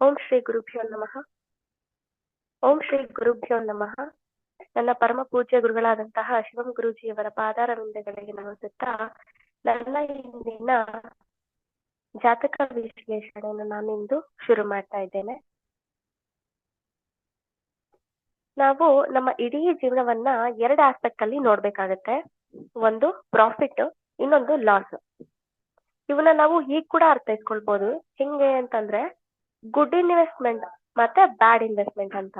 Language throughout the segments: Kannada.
ಓಂ ಶ್ರೀ ಗುರುಭ್ಯೋ ನಮಃ. ಓಂ ಶ್ರೀ ಗುರುಭ್ಯೋ ನಮಃ. ನನ್ನ ಪರಮ ಪೂಜ್ಯ ಗುರುಗಳಾದಂತಹ ಶಿವಂ ಗುರೂಜಿಯವರ ಪಾದಾರವಿಂದಗಳಿಗೆ ನಮಿಸುತ್ತಾ, ನನ್ನ ಇಂದಿನ ಜಾತಕ ವಿಶ್ಲೇಷಣೆಯನ್ನು ನಾನಿಂದು ಶುರು ಮಾಡ್ತಾ ಇದ್ದೇನೆ. ನಾವು ನಮ್ಮ ಇಡೀ ಜೀವನವನ್ನ ಎರಡು ಆಸ್ಪೆಕ್ಟ್ ಅಲ್ಲಿ ನೋಡ್ಬೇಕಾಗತ್ತೆ. ಒಂದು ಪ್ರಾಫಿಟ್ ಇನ್ನೊಂದು ಲಾಸ್ ಇವನ್ನ ನಾವು ಈಗ ಕೂಡ ಅರ್ಥೈಸ್ಕೊಳ್ಬಹುದು ಹೆಂಗೆ ಅಂತಂದ್ರೆ ಗುಡ್ ಇನ್ವೆಸ್ಟ್ಮೆಂಟ್ ಮತ್ತೆ ಬ್ಯಾಡ್ ಇನ್ವೆಸ್ಟ್ಮೆಂಟ್ ಅಂತ.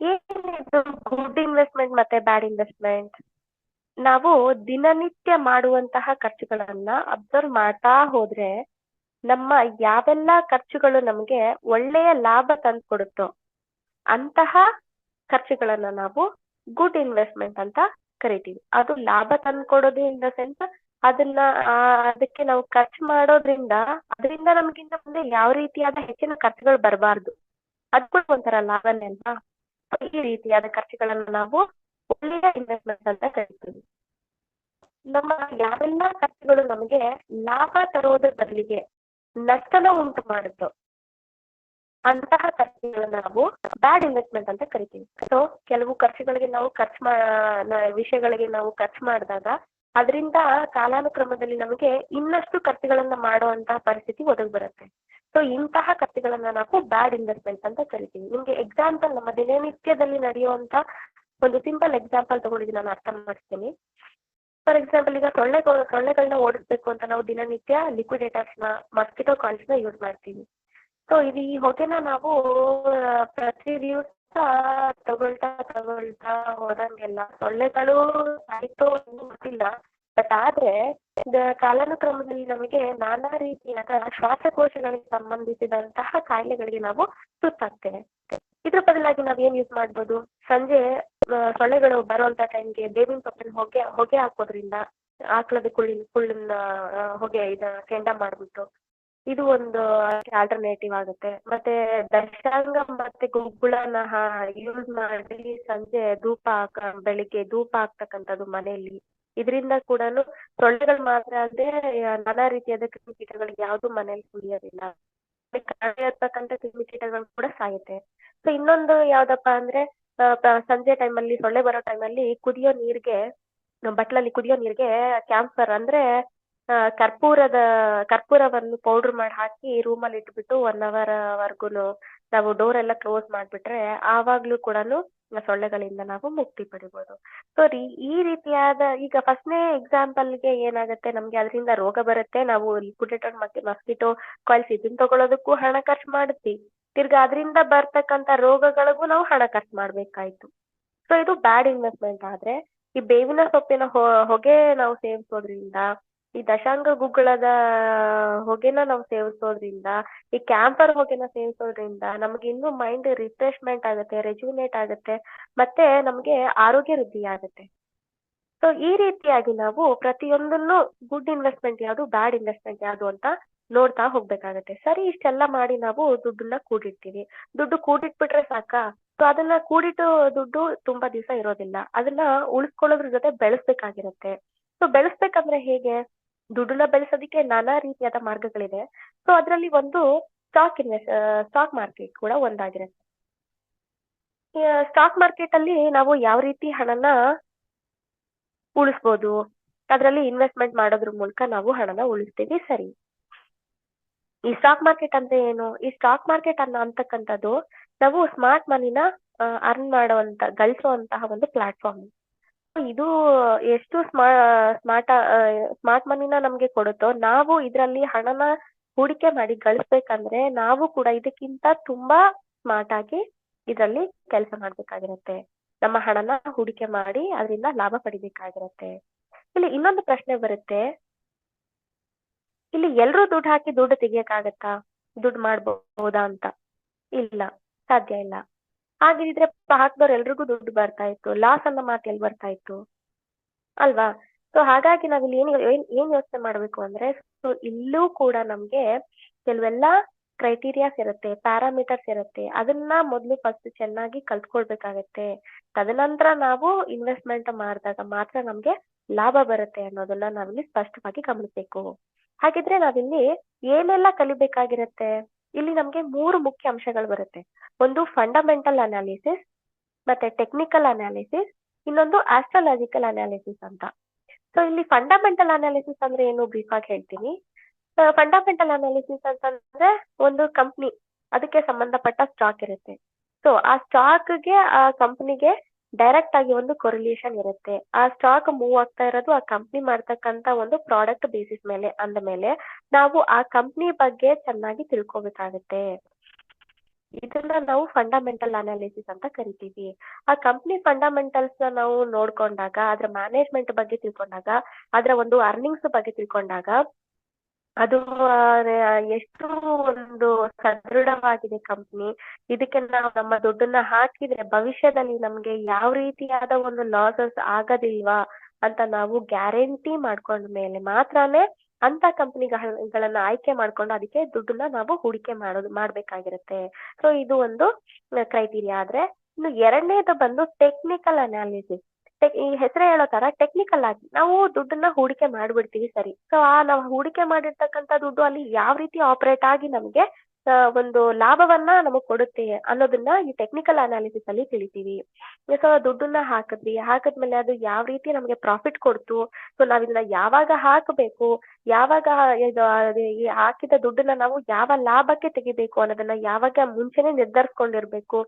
ಏನಿದು ಗುಡ್ ಇನ್ವೆಸ್ಟ್ಮೆಂಟ್ ಮತ್ತೆ ಬ್ಯಾಡ್ ಇನ್ವೆಸ್ಟ್ಮೆಂಟ್ ನಾವು ದಿನನಿತ್ಯ ಮಾಡುವಂತಹ ಖರ್ಚುಗಳನ್ನ ಅಬ್ಸರ್ವ್ ಮಾಡ್ತಾ ಹೋದ್ರೆ ನಮ್ಮ ಯಾವೆಲ್ಲ ಖರ್ಚುಗಳು ನಮ್ಗೆ ಒಳ್ಳೆಯ ಲಾಭ ತಂದ್ಕೊಡುತ್ತೋ ಅಂತಹ ಖರ್ಚುಗಳನ್ನ ನಾವು ಗುಡ್ ಇನ್ವೆಸ್ಟ್ಮೆಂಟ್ ಅಂತ ಕರಿತೀವಿ. ಅದು ಲಾಭ ತಂದ್ಕೊಡೋದು ಇನ್ ದ ಸೆನ್ಸ್ ಅದನ್ನ ಅದಕ್ಕೆ ನಾವು ಖರ್ಚು ಮಾಡೋದ್ರಿಂದ, ಅದರಿಂದ ನಮ್ಗಿಂತ ಮುಂದೆ ಯಾವ ರೀತಿಯಾದ ಹೆಚ್ಚಿನ ಖರ್ಚುಗಳು ಬರಬಾರ್ದು. ಅದ್ ಕೂಡ ಒಂಥರ ಲಾಭನೇ ಅಲ್ವಾ? ಈ ರೀತಿಯಾದ ಖರ್ಚುಗಳನ್ನ ನಾವು ಒಳ್ಳೆಯ ಇನ್ವೆಸ್ಟ್ಮೆಂಟ್ ಅಂತ ಕರಿತೀವಿ. ನಮ್ಮ ಯಾವೆಲ್ಲ ಖರ್ಚುಗಳು ನಮಗೆ ಲಾಭ ತರೋದ್ರ ಬದಲಿಗೆ ನಷ್ಟನ ಉಂಟು ಮಾಡುತ್ತೋ ಅಂತಹ ಖರ್ಚುಗಳನ್ನ ನಾವು ಬ್ಯಾಡ್ ಇನ್ವೆಸ್ಟ್ಮೆಂಟ್ ಅಂತ ಕರಿತೀವಿ. ಸೊ ಕೆಲವು ಖರ್ಚುಗಳಿಗೆ ನಾವು ಖರ್ಚು ಮಾ ವಿಷಯಗಳಿಗೆ ನಾವು ಖರ್ಚು ಮಾಡಿದಾಗ ಅದರಿಂದ ಕಾಲಾನುಕ್ರಮದಲ್ಲಿ ನಮಗೆ ಇನ್ನಷ್ಟು ಖರ್ಚುಗಳನ್ನ ಮಾಡುವಂತಹ ಪರಿಸ್ಥಿತಿ ಒದಗಿ ಬರುತ್ತೆ. ಸೊ ಇಂತಹ ಖರ್ಚುಗಳನ್ನ ನಾವು ಬ್ಯಾಡ್ ಇನ್ವೆಸ್ಟ್ಮೆಂಟ್ ಅಂತ ಕರಿತೀವಿ. ನಿಮ್ಗೆ ಎಕ್ಸಾಂಪಲ್ ನಮ್ಮ ದಿನನಿತ್ಯದಲ್ಲಿ ನಡೆಯುವಂತ ಒಂದು ಸಿಂಪಲ್ ಎಕ್ಸಾಂಪಲ್ ತಗೊಂಡಿದ್ದು ನಾನು ಅರ್ಥ ಮಾಡಿಸ್ತೀನಿ ಫಾರ್ ಎಕ್ಸಾಂಪಲ್ ಈಗ ಸೊಳ್ಳೆ ಸೊಳ್ಳೆಗಳನ್ನ ಓಡಿಸ್ಬೇಕು ಅಂತ ನಾವು ದಿನನಿತ್ಯ ಲಿಕ್ವಿಡೇಟರ್ಸ್ನ ಮಸ್ಕಿಟೋ ಕಾಲ್ಸ್ನ ಯೂಸ್ ಮಾಡ್ತೀವಿ. ಸೊ ಇದು ಈ ಹೊಗೆನ ನಾವು ಪ್ರತಿ ದಿವಸ ತಗೊಳ್ತಾ ತಗೊಳ್ತಾ ಹೋದಂಗೆಲ್ಲ. ಸೊಳ್ಳೆಗಳು ಆಯ್ತೋ ಗೊತ್ತಿಲ್ಲ. ಬಟ್ ಆದ್ರೆ ಕಾಲಾನುಕ್ರಮದಲ್ಲಿ ನಮಗೆ ನಾನಾ ರೀತಿಯಾದ ಶ್ವಾಸಕೋಶಗಳಿಗೆ ಸಂಬಂಧಿಸಿದಂತಹ ಕಾಯಿಲೆಗಳಿಗೆ ನಾವು ತುತ್ತಾಗ್ತೇವೆ. ಇದ್ರ ಬದಲಾಗಿ ನಾವ್ ಏನ್ ಯೂಸ್ ಮಾಡ್ಬೋದು? ಸಂಜೆ ಸೊಳ್ಳೆಗಳು ಬರುವಂತ ಟೈಮ್ಗೆ ಬೇವಿನ ಸೊಪ್ಪಿನ ಹೊಗೆ ಹೊಗೆ ಹಾಕೋದ್ರಿಂದ, ಆಕಳದ ಕುಳ್ಳಿನ ಕುಳ್ಳಿನ ಹೊಗೆ ಇದ, ಕೆಂಡ ಮಾಡ್ಬಿಟ್ಟು ಇದು ಒಂದು ಆಲ್ಟರ್ನೇಟಿವ್ ಆಗುತ್ತೆ. ಮತ್ತೆ ದಶಾಂಗ ಮತ್ತೆ ಗುಗ್ಗುಳನ ಯೂಸ್ ಮಾಡಿ ಸಂಜೆ ಧೂಪ ಹಾಕ, ಬೆಳಿಗ್ಗೆ ಧೂಪ ಹಾಕ್ತಕ್ಕಂಥದ್ದು ಮನೆಯಲ್ಲಿ. ಇದರಿಂದ ಕೂಡ ಸೊಳ್ಳೆಗಳು ಮಾತ್ರ ಅಲ್ಲದೆ ನಾನಾ ರೀತಿಯಾದ ಕ್ರಿಮಿಕೀಟಗಳು ಯಾವ್ದು ಮನೇಲಿ ಕುಡಿಯೋದಿಲ್ಲ. ಇರ್ತಕ್ಕಂಥ ಕ್ರಿಮಿಕೀಟಗಳು ಕೂಡ ಸಾಯುತ್ತೆ. ಸೊ ಇನ್ನೊಂದು ಯಾವ್ದಪ್ಪ ಅಂದ್ರೆ ಸಂಜೆ ಟೈಮಲ್ಲಿ ಸೊಳ್ಳೆ ಬರೋ ಟೈಮಲ್ಲಿ ಕುದಿಯೋ ನೀರ್ಗೆ, ಬಟ್ಲಲ್ಲಿ ಕುದಿಯೋ ನೀರ್ಗೆ ಕ್ಯಾನ್ಸರ್ ಅಂದ್ರೆ ಕರ್ಪೂರದ, ಕರ್ಪೂರವನ್ನು ಪೌಡರ್ ಮಾಡಿ ಹಾಕಿ ರೂಮಲ್ಲಿ ಇಟ್ಬಿಟ್ಟು ಒನ್ ಅವರ್ ವರ್ಗುನು ನಾವು ಡೋರ್ ಎಲ್ಲ ಕ್ಲೋಸ್ ಮಾಡ್ಬಿಟ್ರೆ ಆವಾಗ್ಲೂ ಕೂಡ ಸೊಳ್ಳೆಗಳಿಂದ ನಾವು ಮುಕ್ತಿ ಪಡಿಬೋದು. ಸೊ ಈ ರೀತಿಯಾದ ಈಗ ಫಸ್ಟ್ನೇ ಎಕ್ಸಾಂಪಲ್ಗೆ ಏನಾಗುತ್ತೆ? ನಮ್ಗೆ ಅದರಿಂದ ರೋಗ ಬರುತ್ತೆ. ನಾವು ಲಿಕ್ವಿಡೇಟರ್ ಮತ್ತೆ ಮಸ್ಕಿಟೋ ಕಾಯಿಲ್ಸ್ ಇದನ್ನ ತಗೊಳೋದಕ್ಕೂ ಹಣ ಖರ್ಚು ಮಾಡುತ್ತಿ. ತಿರ್ಗಾ ಅದರಿಂದ ಬರ್ತಕ್ಕಂತ ರೋಗಗಳಿಗೂ ನಾವು ಹಣ ಖರ್ಚು ಮಾಡ್ಬೇಕಾಯ್ತು. ಸೊ ಇದು ಬ್ಯಾಡ್ ಇನ್ವೆಸ್ಟ್ಮೆಂಟ್ ಆದ್ರೆ ಈ ಬೇವಿನ ಸೊಪ್ಪಿನ ಹೊಗೆ ನಾವು ಸೇವಿಸೋದ್ರಿಂದ ಈ ದಶಾಂಗ ಗುಗ್ಗಳದ ಹೊಗೆನ ನಾವು ಸೇವಿಸೋದ್ರಿಂದ, ಈ ಕ್ಯಾಂಪರ್ ಹೊಗೆನ ಸೇವಿಸೋದ್ರಿಂದ ನಮ್ಗೆ ಇನ್ನು ಮೈಂಡ್ ರಿಫ್ರೆಶ್ಮೆಂಟ್ ಆಗುತ್ತೆ ರೆಜ್ಯುನೇಟ್ ಆಗುತ್ತೆ, ಮತ್ತೆ ನಮ್ಗೆ ಆರೋಗ್ಯ ವೃದ್ಧಿ ಆಗುತ್ತೆ. ಸೊ ಈ ರೀತಿಯಾಗಿ ನಾವು ಪ್ರತಿಯೊಂದನ್ನು ಗುಡ್ ಇನ್ವೆಸ್ಟ್ಮೆಂಟ್ ಯಾವುದು ಬ್ಯಾಡ್ ಇನ್ವೆಸ್ಟ್ಮೆಂಟ್ ಯಾವುದು ಅಂತ ನೋಡ್ತಾ ಹೋಗ್ಬೇಕಾಗತ್ತೆ. ಸರಿ, ಇಷ್ಟೆಲ್ಲ ಮಾಡಿ ನಾವು ದುಡ್ಡನ್ನ ಕೂಡಿಡ್ತೀವಿ. ದುಡ್ಡು ಕೂಡಿಟ್ಬಿಟ್ರೆ ಸಾಕಾ? ಸೊ ಅದನ್ನ ಕೂಡಿಟ್ಟು ದುಡ್ಡು ತುಂಬಾ ದಿವಸ ಇರೋದಿಲ್ಲ. ಅದನ್ನ ಉಳಿಸ್ಕೊಳ್ಳೋದ್ರ ಜೊತೆ ಬೆಳೆಸ್ಬೇಕಾಗಿರುತ್ತೆ. ಸೊ ಬೆಳೆಸ್ಬೇಕಂದ್ರೆ ಹೇಗೆ? ದುಡ್ಡನ್ನ ಬೆಳೆಸೋದಕ್ಕೆ ನಾನಾ ರೀತಿಯಾದ ಮಾರ್ಗಗಳಿದೆ ಸೊ ಅದರಲ್ಲಿ ಒಂದು ಸ್ಟಾಕ್ ಇನ್ವೆಸ್ಟ್ ಸ್ಟಾಕ್ ಮಾರ್ಕೆಟ್ ಕೂಡ ಒಂದಾಗಿರುತ್ತೆ ಸ್ಟಾಕ್ ಮಾರ್ಕೆಟ್ ಅಲ್ಲಿ ನಾವು ಯಾವ ರೀತಿ ಹಣನ ಉಳಿಸ್ಬೋದು, ಅದರಲ್ಲಿ ಇನ್ವೆಸ್ಟ್ಮೆಂಟ್ ಮಾಡೋದ್ರ ಮೂಲಕ ನಾವು ಹಣನ ಉಳಿಸ್ತೀವಿ ಸರಿ. ಈ ಸ್ಟಾಕ್ ಮಾರ್ಕೆಟ್ ಅಂದ್ರೆ ಏನು? ಈ ಸ್ಟಾಕ್ ಮಾರ್ಕೆಟ್ ಅನ್ನ ಅಂತಕ್ಕಂಥದ್ದು ನಾವು ಸ್ಮಾರ್ಟ್ ಮನಿನ ಅರ್ನ್ ಮಾಡುವಂತ, ಗಳಿಸುವಂತಹ ಒಂದು ಪ್ಲಾಟ್ಫಾರ್ಮ್ ಇದು ಎಷ್ಟು ಸ್ಮಾ, ಸ್ಮಾರ್ಟ್ ಸ್ಮಾರ್ಟ್ ಮನಿನ ನಮ್ಗೆ ಕೊಡುತ್ತೋ, ನಾವು ಇದರಲ್ಲಿ ಹಣನ ಹೂಡಿಕೆ ಮಾಡಿ ಗಳಿಸ್ಬೇಕಂದ್ರೆ ನಾವು ಕೂಡ ಇದಕ್ಕಿಂತ ತುಂಬಾ ಸ್ಮಾರ್ಟ್ ಆಗಿ ಇದರಲ್ಲಿ ಕೆಲಸ ಮಾಡ್ಬೇಕಾಗಿರುತ್ತೆ. ನಮ್ಮ ಹಣನ ಹೂಡಿಕೆ ಮಾಡಿ ಅದರಿಂದ ಲಾಭ ಪಡಿಬೇಕಾಗಿರುತ್ತೆ. ಇಲ್ಲಿ ಇನ್ನೊಂದು ಪ್ರಶ್ನೆ ಬರುತ್ತೆ. ಇಲ್ಲಿ ಎಲ್ರೂ ದುಡ್ಡು ಹಾಕಿ ದುಡ್ಡು ತೆಗಿಯಕ್ಕಾಗತ್ತಾ? ದುಡ್ಡು ಮಾಡ್ಬಹುದಾ ಅಂತ? ಇಲ್ಲ, ಸಾಧ್ಯ ಇಲ್ಲ. ಹಾಗಿದ್ರೆ ಹಾಕ್ದವ್ರ ಎಲ್ರಿಗೂ ದುಡ್ಡು ಬರ್ತಾ ಇತ್ತು ಲಾಸ್ ಅನ್ನೋ ಮಾತು ಎಲ್ಲಿ ಬರ್ತಾ ಇತ್ತು? ಅಲ್ವಾ? ಸೊ ಹಾಗಾಗಿ ನಾವಿಲ್ಲಿ ಏನ್ ಏನ್ ಯೋಚನೆ ಮಾಡ್ಬೇಕು ಅಂದ್ರೆ ಸೊ ಇಲ್ಲೂ ಕೂಡ ನಮ್ಗೆ ಕೆಲವೆಲ್ಲ ಕ್ರೈಟೀರಿಯಾಸ್ ಇರುತ್ತೆ ಪ್ಯಾರಾಮೀಟರ್ಸ್ ಇರುತ್ತೆ, ಅದನ್ನ ಮೊದಲು ಫಸ್ಟ್ ಚೆನ್ನಾಗಿ ಕಲ್ತ್ಕೊಳ್ಬೇಕಾಗತ್ತೆ. ತದನಂತರ ನಾವು ಇನ್ವೆಸ್ಟ್ಮೆಂಟ್ ಮಾಡಿದಾಗ ಮಾತ್ರ ನಮ್ಗೆ ಲಾಭ ಬರುತ್ತೆ ಅನ್ನೋದನ್ನ ನಾವಿಲ್ಲಿ ಸ್ಪಷ್ಟವಾಗಿ ಗಮನಿಸಬೇಕು. ಹಾಗಿದ್ರೆ ನಾವಿಲ್ಲಿ ಏನೆಲ್ಲ ಕಲಿಬೇಕಾಗಿರುತ್ತೆ? ಇಲ್ಲಿ ನಮ್ಗೆ ಮೂರು ಮುಖ್ಯ ಅಂಶಗಳು ಬರುತ್ತೆ. ಒಂದು ಫಂಡಮೆಂಟಲ್ ಅನಾಲಿಸಿಸ್ ಮತ್ತೆ ಟೆಕ್ನಿಕಲ್ ಅನಾಲಿಸಿಸ್ ಇನ್ನೊಂದು ಆಸ್ಟ್ರಾಲಜಿಕಲ್ ಅನಾಲಿಸಿಸ್ ಅಂತ. ಸೊ ಇಲ್ಲಿ ಫಂಡಮೆಂಟಲ್ ಅನಾಲಿಸಿಸ್ ಅಂದ್ರೆ ಏನು ಬ್ರೀಫ್ ಆಗಿ ಹೇಳ್ತೀನಿ. ಫಂಡಮೆಂಟಲ್ ಅನಾಲಿಸಿಸ್ ಅಂತಂದ್ರೆ ಒಂದು ಕಂಪ್ನಿ ಅದಕ್ಕೆ ಸಂಬಂಧಪಟ್ಟ ಸ್ಟಾಕ್ ಇರುತ್ತೆ. ಸೊ ಆ ಸ್ಟಾಕ್ಗೆ ಆ ಕಂಪ್ನಿಗೆ ಡೈರೆಕ್ಟ್ ಆಗಿ ಒಂದು ಕೊರಿಲೇಷನ್ ಇರುತ್ತೆ. ಆ ಸ್ಟಾಕ್ ಮೂವ್ ಆಗ್ತಾ ಇರೋದು ಆ ಕಂಪ್ನಿ ಮಾಡ್ತಕ್ಕಂತ ಒಂದು ಪ್ರಾಡಕ್ಟ್ ಬೇಸಿಸ್ ಮೇಲೆ ಅಂದ ಮೇಲೆ ನಾವು ಆ ಕಂಪ್ನಿ ಬಗ್ಗೆ ಚೆನ್ನಾಗಿ ತಿಳ್ಕೊಬೇಕಾಗತ್ತೆ. ಇದನ್ನ ನಾವು ಫಂಡಮೆಂಟಲ್ ಅನಾಲಿಸಿಸ್ ಅಂತ ಕರಿತೀವಿ. ಆ ಕಂಪ್ನಿ ಫಂಡಮೆಂಟಲ್ಸ್ ನಾವು ನೋಡ್ಕೊಂಡಾಗ, ಅದ್ರ ಮ್ಯಾನೇಜ್ಮೆಂಟ್ ಬಗ್ಗೆ ತಿಳ್ಕೊಂಡಾಗ, ಅದ್ರ ಒಂದು ಅರ್ನಿಂಗ್ಸ್ ಬಗ್ಗೆ ತಿಳ್ಕೊಂಡಾಗ ಅದು ಎಷ್ಟು ಒಂದು ಸದೃಢವಾಗಿದೆ ಕಂಪ್ನಿ ಇದಕ್ಕೆ ನಾವು ನಮ್ಮ ದುಡ್ಡನ್ನ ಹಾಕಿದ್ರೆ ಭವಿಷ್ಯದಲ್ಲಿ ನಮ್ಗೆ ಯಾವ ರೀತಿಯಾದ ಒಂದು ಲಾಸಸ್ ಆಗೋದಿಲ್ವಾ ಅಂತ ನಾವು ಗ್ಯಾರಂಟಿ ಮಾಡ್ಕೊಂಡ ಮೇಲೆ ಮಾತ್ರನೇ ಅಂತ ಕಂಪನಿಗಳನ್ನ ಆಯ್ಕೆ ಮಾಡ್ಕೊಂಡು ಅದಕ್ಕೆ ದುಡ್ಡನ್ನ ನಾವು ಹೂಡಿಕೆ ಮಾಡೋದು, ಮಾಡ್ಬೇಕಾಗಿರುತ್ತೆ. ಸೊ ಇದು ಒಂದು ಕ್ರೈಟೀರಿಯಾ ಆದ್ರೆ, ಇನ್ನು ಎರಡನೇದು ಬಂದು ಟೆಕ್ನಿಕಲ್ ಅನಾಲಿಸಿಸ್ ಈ ಹೆಸರೇ ಹೇಳೋ ತರ ಟೆಕ್ನಿಕಲ್ ಆಗಿ ನಾವು ದುಡ್ಡನ್ನ ಹೂಡಿಕೆ ಮಾಡ್ಬಿಡ್ತೀವಿ ಸರಿ. ಸೊ ಆ ನಾವು ಹೂಡಿಕೆ ಮಾಡಿರ್ತಕ್ಕಂತ ದುಡ್ಡು ಅಲ್ಲಿ ಯಾವ ರೀತಿ ಆಪರೇಟ್ ಆಗಿ ನಮ್ಗೆ ಒಂದು ಲಾಭವನ್ನ ನಮಗ್ ಕೊಡುತ್ತೆ ಅನ್ನೋದನ್ನ ಈ ಟೆಕ್ನಿಕಲ್ ಅನಾಲಿಸಿಸ್ ಅಲ್ಲಿ ತಿಳಿತೀವಿ. ಸೊ ದುಡ್ಡನ್ನ ಹಾಕಿದ್ವಿ. ಹಾಕಿದ್ಮೇಲೆ ಅದು ಯಾವ ರೀತಿ ನಮ್ಗೆ ಪ್ರಾಫಿಟ್ ಕೊಡ್ತು? ಸೊ ನಾವ್ ಇದನ್ನ ಯಾವಾಗ ಹಾಕಬೇಕು? ಯಾವಾಗ ಈ ಹಾಕಿದ ದುಡ್ಡನ್ನ ನಾವು ಯಾವ ಲಾಭಕ್ಕೆ ತೆಗಿಬೇಕು ಅನ್ನೋದನ್ನ ಯಾವಾಗ ಮುಂಚೆನೆ ನಿರ್ಧರಿಸ್ಕೊಂಡಿರ್ಬೇಕು?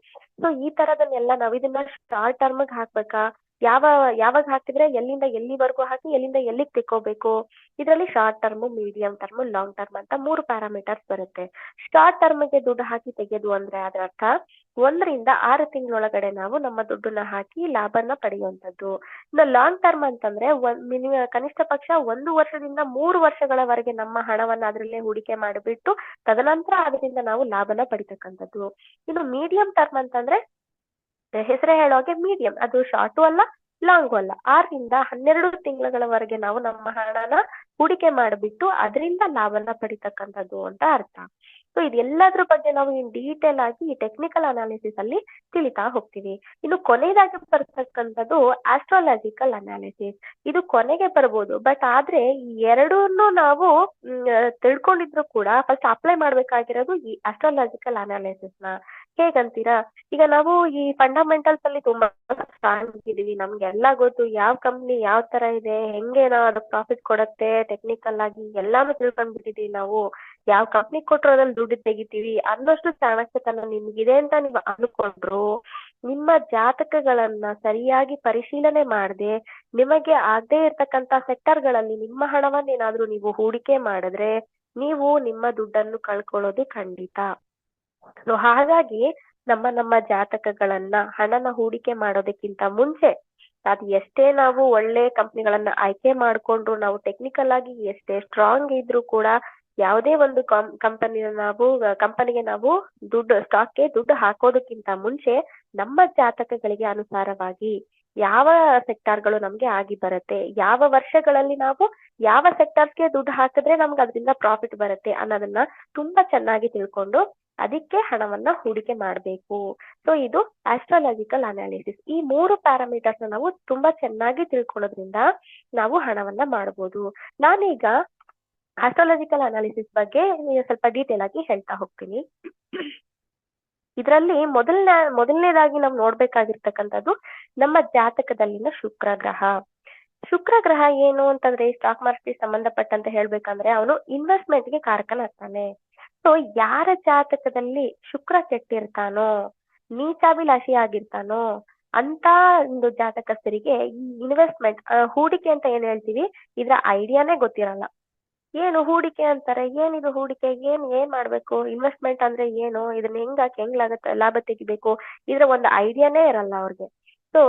ಸೊ ಈ ತರದನ್ನೆಲ್ಲ ನಾವ್ ಇದನ್ನ ಶಾರ್ಟ್ ಟರ್ಮ್ಗ್ ಹಾಕ್ಬೇಕಾ? ಯಾವ, ಯಾವಾಗ ಹಾಕಿದ್ರೆ ಎಲ್ಲಿಂದ ಎಲ್ಲಿವರೆಗೂ ಹಾಕಿ, ಎಲ್ಲಿಂದ ಎಲ್ಲಿಗೆ ತೆಕ್ಕೋಬೇಕು? ಇದರಲ್ಲಿ short term medium term long term ಅಂತ ಮೂರು ಪ್ಯಾರಾಮೀಟರ್ಸ್ ಬರುತ್ತೆ. ಶಾರ್ಟ್ ಟರ್ಮ್ಗೆ ದುಡ್ಡು ಹಾಕಿ ತೆಗೆಯೋದು ಅಂದ್ರೆ ಅದರ ಅರ್ಥ ಒಂದರಿಂದ ಆರು ತಿಂಗಳೊಳಗಡೆ ನಾವು ನಮ್ಮ ದುಡ್ಡನ್ನ ಹಾಕಿ ಲಾಭನ ಪಡೆಯುವಂತದ್ದು ಇನ್ನು ಲಾಂಗ್ ಟರ್ಮ್ ಅಂತಂದ್ರೆ ಒಂದ್ ಕನಿಷ್ಠ ಪಕ್ಷ ಒಂದು ವರ್ಷದಿಂದ ಮೂರು ವರ್ಷಗಳವರೆಗೆ ನಮ್ಮ ಹಣವನ್ನ ಅದರಲ್ಲೇ ಹೂಡಿಕೆ ಮಾಡಿಬಿಟ್ಟು ತದನಂತರ ಅದರಿಂದ ನಾವು ಲಾಭನ ಪಡಿತಕ್ಕಂಥದ್ದು. ಇನ್ನು ಮೀಡಿಯಂ ಟರ್ಮ್ ಅಂತಂದ್ರೆ ಹೆಸರೇ ಹೇಳೋಕೆ ಮೀಡಿಯಂ ಅದು ಶಾರ್ಟು ಅಲ್ಲ ಲಾಂಗು ಅಲ್ಲ. ಆರರಿಂದ ಹನ್ನೆರಡು ತಿಂಗಳವರೆಗೆ ನಾವು ನಮ್ಮ ಹಣನ ಹೂಡಿಕೆ ಮಾಡಿಬಿಟ್ಟು ಅದರಿಂದ ಲಾಭನ ಪಡಿತಕ್ಕಂಥದ್ದು ಅಂತ ಅರ್ಥ. ಸೊ ಇದೆಲ್ಲದ್ರ ಬಗ್ಗೆ ನಾವು ಇನ್ ಡೀಟೇಲ್ ಆಗಿ ಈ ಟೆಕ್ನಿಕಲ್ ಅನಾಲಿಸಿಸ್ ಅಲ್ಲಿ ತಿಳಿತಾ ಹೋಗ್ತೀವಿ. ಇನ್ನು ಕೊನೆಯದಾಗಿ ಬರ್ತಕ್ಕಂಥದ್ದು ಆಸ್ಟ್ರಾಲಜಿಕಲ್ ಅನಾಲಿಸಿಸ್ ಇದು ಕೊನೆಗೆ ಬರ್ಬೋದು. ಬಟ್ ಆದ್ರೆ ಈ ಎರಡನ್ನು ನಾವು ತಿಳ್ಕೊಂಡಿದ್ರು ಕೂಡ ಫಸ್ಟ್ ಅಪ್ಲೈ ಮಾಡ್ಬೇಕಾಗಿರೋದು ಈ ಆಸ್ಟ್ರಾಲಜಿಕಲ್ ಅನಾಲಿಸಿಸ್ನ. ಹೇಗಂತೀರಾ? ಈಗ ನಾವು ಈ ಫಂಡಮೆಂಟಲ್ಸ್ ಅಲ್ಲಿ ತುಂಬಾ ಇದೀವಿ ನಮ್ಗೆ ಎಲ್ಲ ಗೊತ್ತು ಯಾವ ಕಂಪ್ನಿ ಯಾವ ತರ ಇದೆ ಹೆಂಗೆ ನಾವು ಅದು ಪ್ರಾಫಿಟ್ ಕೊಡತ್ತೆ ಟೆಕ್ನಿಕಲ್ ಆಗಿ ಎಲ್ಲಾನು ತಿಳ್ಕೊಂಡ್ಬಿಟ್ಟಿದೀವಿ ನಾವು. ಯಾವ ಕಂಪ್ನಿ ಕೊಟ್ರು ಅದ್ರಲ್ಲಿ ದುಡ್ಡು ತೆಗಿತೀವಿ ಅನ್ನೋಷ್ಟು ಚಾಣಕ್ಯತನ ನಿಮ್ಗಿದೆ ಅಂತ ನೀವು ಅನ್ಕೊಂಡ್ರು. ನಿಮ್ಮ ಜಾತಕಗಳನ್ನ ಸರಿಯಾಗಿ ಪರಿಶೀಲನೆ ಮಾಡದೆ, ನಿಮಗೆ ಆಗದೇ ಇರ್ತಕ್ಕಂತ ಸೆಕ್ಟರ್ಗಳಲ್ಲಿ ನಿಮ್ಮ ಹಣವನ್ನೇನಾದ್ರೂ ನೀವು ಹೂಡಿಕೆ ಮಾಡಿದ್ರೆ, ನೀವು ನಿಮ್ಮ ದುಡ್ಡನ್ನು ಕಳ್ಕೊಳ್ಳೋದು ಖಂಡಿತ. ಸೊ ಹಾಗಾಗಿ ನಮ್ಮ ನಮ್ಮ ಜಾತಕಗಳನ್ನ ಹಣನ ಹೂಡಿಕೆ ಮಾಡೋದಕ್ಕಿಂತ ಮುಂಚೆ ಅದು ಎಷ್ಟೇ ನಾವು ಒಳ್ಳೆ ಕಂಪ್ನಿಗಳನ್ನ ಆಯ್ಕೆ ಮಾಡ್ಕೊಂಡ್ರು, ನಾವು ಟೆಕ್ನಿಕಲ್ ಆಗಿ ಎಷ್ಟೇ ಸ್ಟ್ರಾಂಗ್ ಇದ್ರು ಕೂಡ ಯಾವುದೇ ಒಂದು ಕಂಪನಿನ ನಾವು ಕಂಪನಿಗೆ ನಾವು ದುಡ್ಡು ಸ್ಟಾಕ್ಗೆ ದುಡ್ಡು ಹಾಕೋದಕ್ಕಿಂತ ಮುಂಚೆ ನಮ್ಮ ಜಾತಕಗಳಿಗೆ ಅನುಸಾರವಾಗಿ ಯಾವ ಸೆಕ್ಟಾರ್ಗಳು ನಮ್ಗೆ ಆಗಿ ಬರುತ್ತೆ, ಯಾವ ವರ್ಷಗಳಲ್ಲಿ ನಾವು ಯಾವ ಸೆಕ್ಟಾರ್ಸ್ಗೆ ದುಡ್ಡು ಹಾಕಿದ್ರೆ ನಮ್ಗೆ ಅದರಿಂದ ಪ್ರಾಫಿಟ್ ಬರುತ್ತೆ ಅನ್ನೋದನ್ನ ತುಂಬಾ ಚೆನ್ನಾಗಿ ತಿಳ್ಕೊಂಡು ಅದಕ್ಕೆ ಹಣವನ್ನ ಹೂಡಿಕೆ ಮಾಡಬೇಕು. ಸೊ ಇದು ಆಸ್ಟ್ರಾಲಜಿಕಲ್ ಅನಾಲಿಸಿಸ್ ಈ ಮೂರು ಪ್ಯಾರಾಮೀಟರ್ಸ್ ನಾವು ತುಂಬಾ ಚೆನ್ನಾಗಿ ತಿಳ್ಕೊಳ್ಳೋದ್ರಿಂದ ನಾವು ಹಣವನ್ನ ಮಾಡಬಹುದು ನಾನೀಗ ಆಸ್ಟ್ರಾಲಜಿಕಲ್ ಅನಾಲಿಸಿಸ್ ಬಗ್ಗೆ ಸ್ವಲ್ಪ ಡೀಟೇಲ್ ಆಗಿ ಹೇಳ್ತಾ ಹೋಗ್ತೀನಿ. ಇದರಲ್ಲಿ ಮೊದಲನೇ, ಮೊದಲನೇದಾಗಿ ನಾವು ನೋಡ್ಬೇಕಾಗಿರ್ತಕ್ಕಂಥದ್ದು ನಮ್ಮ ಜಾತಕದಲ್ಲಿನ ಶುಕ್ರ ಗ್ರಹ. ಶುಕ್ರ ಗ್ರಹ ಏನು ಅಂತಂದ್ರೆ ಸ್ಟಾಕ್ ಮಾರ್ಕೆಟ್ ಸಂಬಂಧಪಟ್ಟಂತೆ ಹೇಳ್ಬೇಕಂದ್ರೆ ಅವನು ಇನ್ವೆಸ್ಟ್ಮೆಂಟ್ಗೆ ಕಾರಕನಾಗ್ತಾನೆ. ಸೊ ಯಾರ ಜಾತಕದಲ್ಲಿ ಶುಕ್ರ ಕೆಟ್ಟಿರ್ತಾನೋ ನೀಚಾಭಿಲಾಷಿ ಆಗಿರ್ತಾನೋ ಅಂತ ಒಂದು ಜಾತಕಸ್ಥರಿಗೆ ಈ ಇನ್ವೆಸ್ಟ್ಮೆಂಟ್ ಹೂಡಿಕೆ ಅಂತ ಏನ್ ಹೇಳ್ತೀವಿ? ಇದ್ರ ಐಡಿಯಾನೇ ಗೊತ್ತಿರಲ್ಲ. ಏನು ಹೂಡಿಕೆ ಅಂತಾರೆ? ಏನಿದು ಹೂಡಿಕೆ? ಏನ್ ಏನ್ ಮಾಡ್ಬೇಕು? ಇನ್ವೆಸ್ಟ್ಮೆಂಟ್ ಅಂದ್ರೆ ಏನು? ಇದನ್ನ ಹೆಂಗ್ ಹಾಕಿ, ಹೆಂಗ್ ಲಾಭ ತೆಗಿಬೇಕು? ಇದ್ರ ಒಂದು ಐಡಿಯಾನೇ ಇರಲ್ಲ ಅವ್ರಿಗೆ. ಸೊ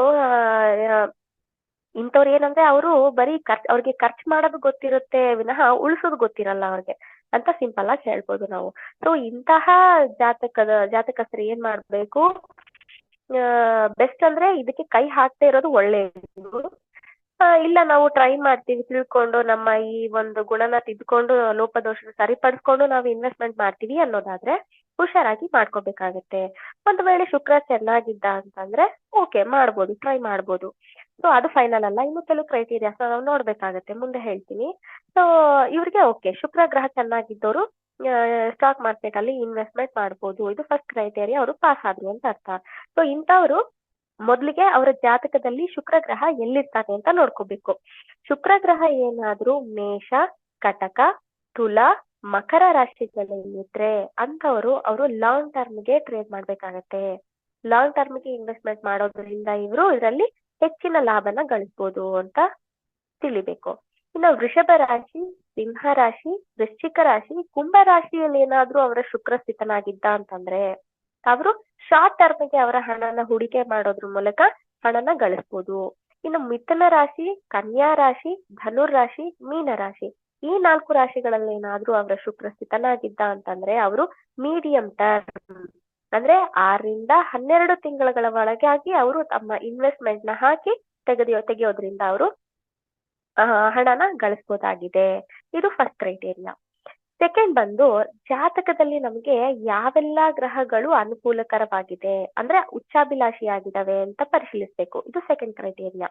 ಇಂಥವ್ರು ಏನಂದ್ರೆ ಅವರು ಬರೀ ಖರ್ಚ್, ಅವ್ರಿಗೆ ಖರ್ಚು ಮಾಡೋದು ಗೊತ್ತಿರುತ್ತೆ, ವಿನಃ ಉಳಿಸೋದು ಗೊತ್ತಿರಲ್ಲ ಅವ್ರಿಗೆ. ಅಂತ ಸಿಂಪಲ್ ಆಗಿ ಹೇಳ್ಬೋದು ನಾವು. ಸೊ ಇಂತಹ ಜಾತಕದ, ಜಾತಕಸ್ಥರು ಏನ್ ಮಾಡ್ಬೇಕು? ಬೆಸ್ಟ್ ಅಂದ್ರೆ ಇದಕ್ಕೆ ಕೈ ಹಾಕ್ತಾ ಇರೋದು ಒಳ್ಳೆಯದು ಇಲ್ಲ ನಾವು ಟ್ರೈ ಮಾಡ್ತೀವಿ, ತಿಳ್ಕೊಂಡು ನಮ್ಮ ಈ ಒಂದು ಗುಣನ ತಿದ್ಕೊಂಡು ಲೋಪದೋಷ ಸರಿಪಡಿಸ್ಕೊಂಡು ನಾವು ಇನ್ವೆಸ್ಟ್ಮೆಂಟ್ ಮಾಡ್ತೀವಿ ಅನ್ನೋದಾದ್ರೆ ಹುಷಾರಾಗಿ ಮಾಡ್ಕೋಬೇಕಾಗತ್ತೆ. ಒಂದ್ ವೇಳೆ ಶುಕ್ರ ಚೆನ್ನಾಗಿದ್ದ ಅಂತಂದ್ರೆ ಓಕೆ ಮಾಡ್ಬೋದು ಟ್ರೈ ಮಾಡ್ಬೋದು. ಸೊ ಅದು ಫೈನಲ್ ಅಲ್ಲ. ಇನ್ನು ಕೆಲವು ಕ್ರೈಟೀರಿಯಾಸ್ ನಾವು ನೋಡ್ಬೇಕಾಗತ್ತೆ. ಮುಂದೆ ಹೇಳ್ತೀನಿ. ಸೊ ಇವ್ರಿಗೆ ಓಕೆ ಶುಕ್ರ ಗ್ರಹ ಚೆನ್ನಾಗಿದ್ದವರು ಸ್ಟಾಕ್ ಮಾರ್ಕೆಟ್ ಅಲ್ಲಿ ಇನ್ವೆಸ್ಟ್ಮೆಂಟ್ ಮಾಡ್ಬೋದು. ಇದು ಫಸ್ಟ್ ಕ್ರೈಟೇರಿಯಾ ಅವರು ಪಾಸ್ ಆದ್ರು ಅಂತ ಅರ್ಥ. ಸೊ ಇಂಥವ್ರು ಮೊದಲಿಗೆ ಅವರ ಜಾತಕದಲ್ಲಿ ಶುಕ್ರ ಗ್ರಹ ಎಲ್ಲಿರ್ತಾನೆ ಅಂತ ನೋಡ್ಕೋಬೇಕು. ಶುಕ್ರ ಗ್ರಹ ಏನಾದ್ರೂ ಮೇಷ, ಕಟಕ, ತುಲ, ಮಕರ ರಾಶಿಗಳಲ್ಲಿದ್ರೆ ಅಂತವರು ಅವರು ಲಾಂಗ್ ಟರ್ಮ್ಗೆ ಟ್ರೇಡ್ ಮಾಡ್ಬೇಕಾಗತ್ತೆ. ಲಾಂಗ್ ಟರ್ಮ್ಗೆ ಇನ್ವೆಸ್ಟ್ಮೆಂಟ್ ಮಾಡೋದ್ರಿಂದ ಇವರು ಇದರಲ್ಲಿ ಹೆಚ್ಚಿನ ಲಾಭನ ಗಳಿಸ್ಬೋದು ಅಂತ ತಿಳಿಬೇಕು. ಇನ್ನು ವೃಷಭ ರಾಶಿ, ಸಿಂಹ ರಾಶಿ, ವೃಶ್ಚಿಕ ರಾಶಿ, ಕುಂಭ ರಾಶಿಯಲ್ಲಿ ಏನಾದ್ರೂ ಅವರ ಶುಕ್ರ ಸ್ಥಿತನಾಗಿದ್ದ ಅಂತಂದ್ರೆ, ಅವರು ಶಾರ್ಟ್ ಟರ್ಮ್ಗೆ ಅವರ ಹಣನ ಹೂಡಿಕೆ ಮಾಡೋದ್ರ ಮೂಲಕ ಹಣನ ಗಳಿಸ್ಬೋದು. ಇನ್ನು ಮಿಥುನ ರಾಶಿ, ಕನ್ಯಾ ರಾಶಿ, ಧನುರ್ ರಾಶಿ, ಮೀನ ರಾಶಿ, ಈ ನಾಲ್ಕು ರಾಶಿಗಳಲ್ಲಿ ಏನಾದ್ರೂ ಅವರ ಶುಕ್ರ ಸ್ಥಿತನಾಗಿದ್ದ ಅಂತಂದ್ರೆ, ಅವರು ಮೀಡಿಯಂ ಟರ್ಮ್ ಅಂದ್ರೆ ಆರರಿಂದ ಹನ್ನೆರಡು ತಿಂಗಳ ಒಳಗಾಗಿ ಅವರು ತಮ್ಮ ಇನ್ವೆಸ್ಟ್ಮೆಂಟ್ನ ಹಾಕಿ ತೆಗೆದಿಯೋ, ತೆಗೆಯೋದ್ರಿಂದ ಅವರು ಹಣನ ಗಳಿಸ್ಬೋದಾಗಿದೆ. ಇದು ಫಸ್ಟ್ ಕ್ರೈಟೇರಿಯಾ ಸೆಕೆಂಡ್ ಬಂದು ಜಾತಕದಲ್ಲಿ ನಮಗೆ ಯಾವೆಲ್ಲ ಗ್ರಹಗಳು ಅನುಕೂಲಕರವಾಗಿದೆ, ಅಂದ್ರೆ ಉಚ್ಚಾಭಿಲಾಷಿಯಾಗಿದ್ದಾವೆ ಅಂತ ಪರಿಶೀಲಿಸಬೇಕು. ಇದು ಸೆಕೆಂಡ್ ಕ್ರೈಟೇರಿಯಾ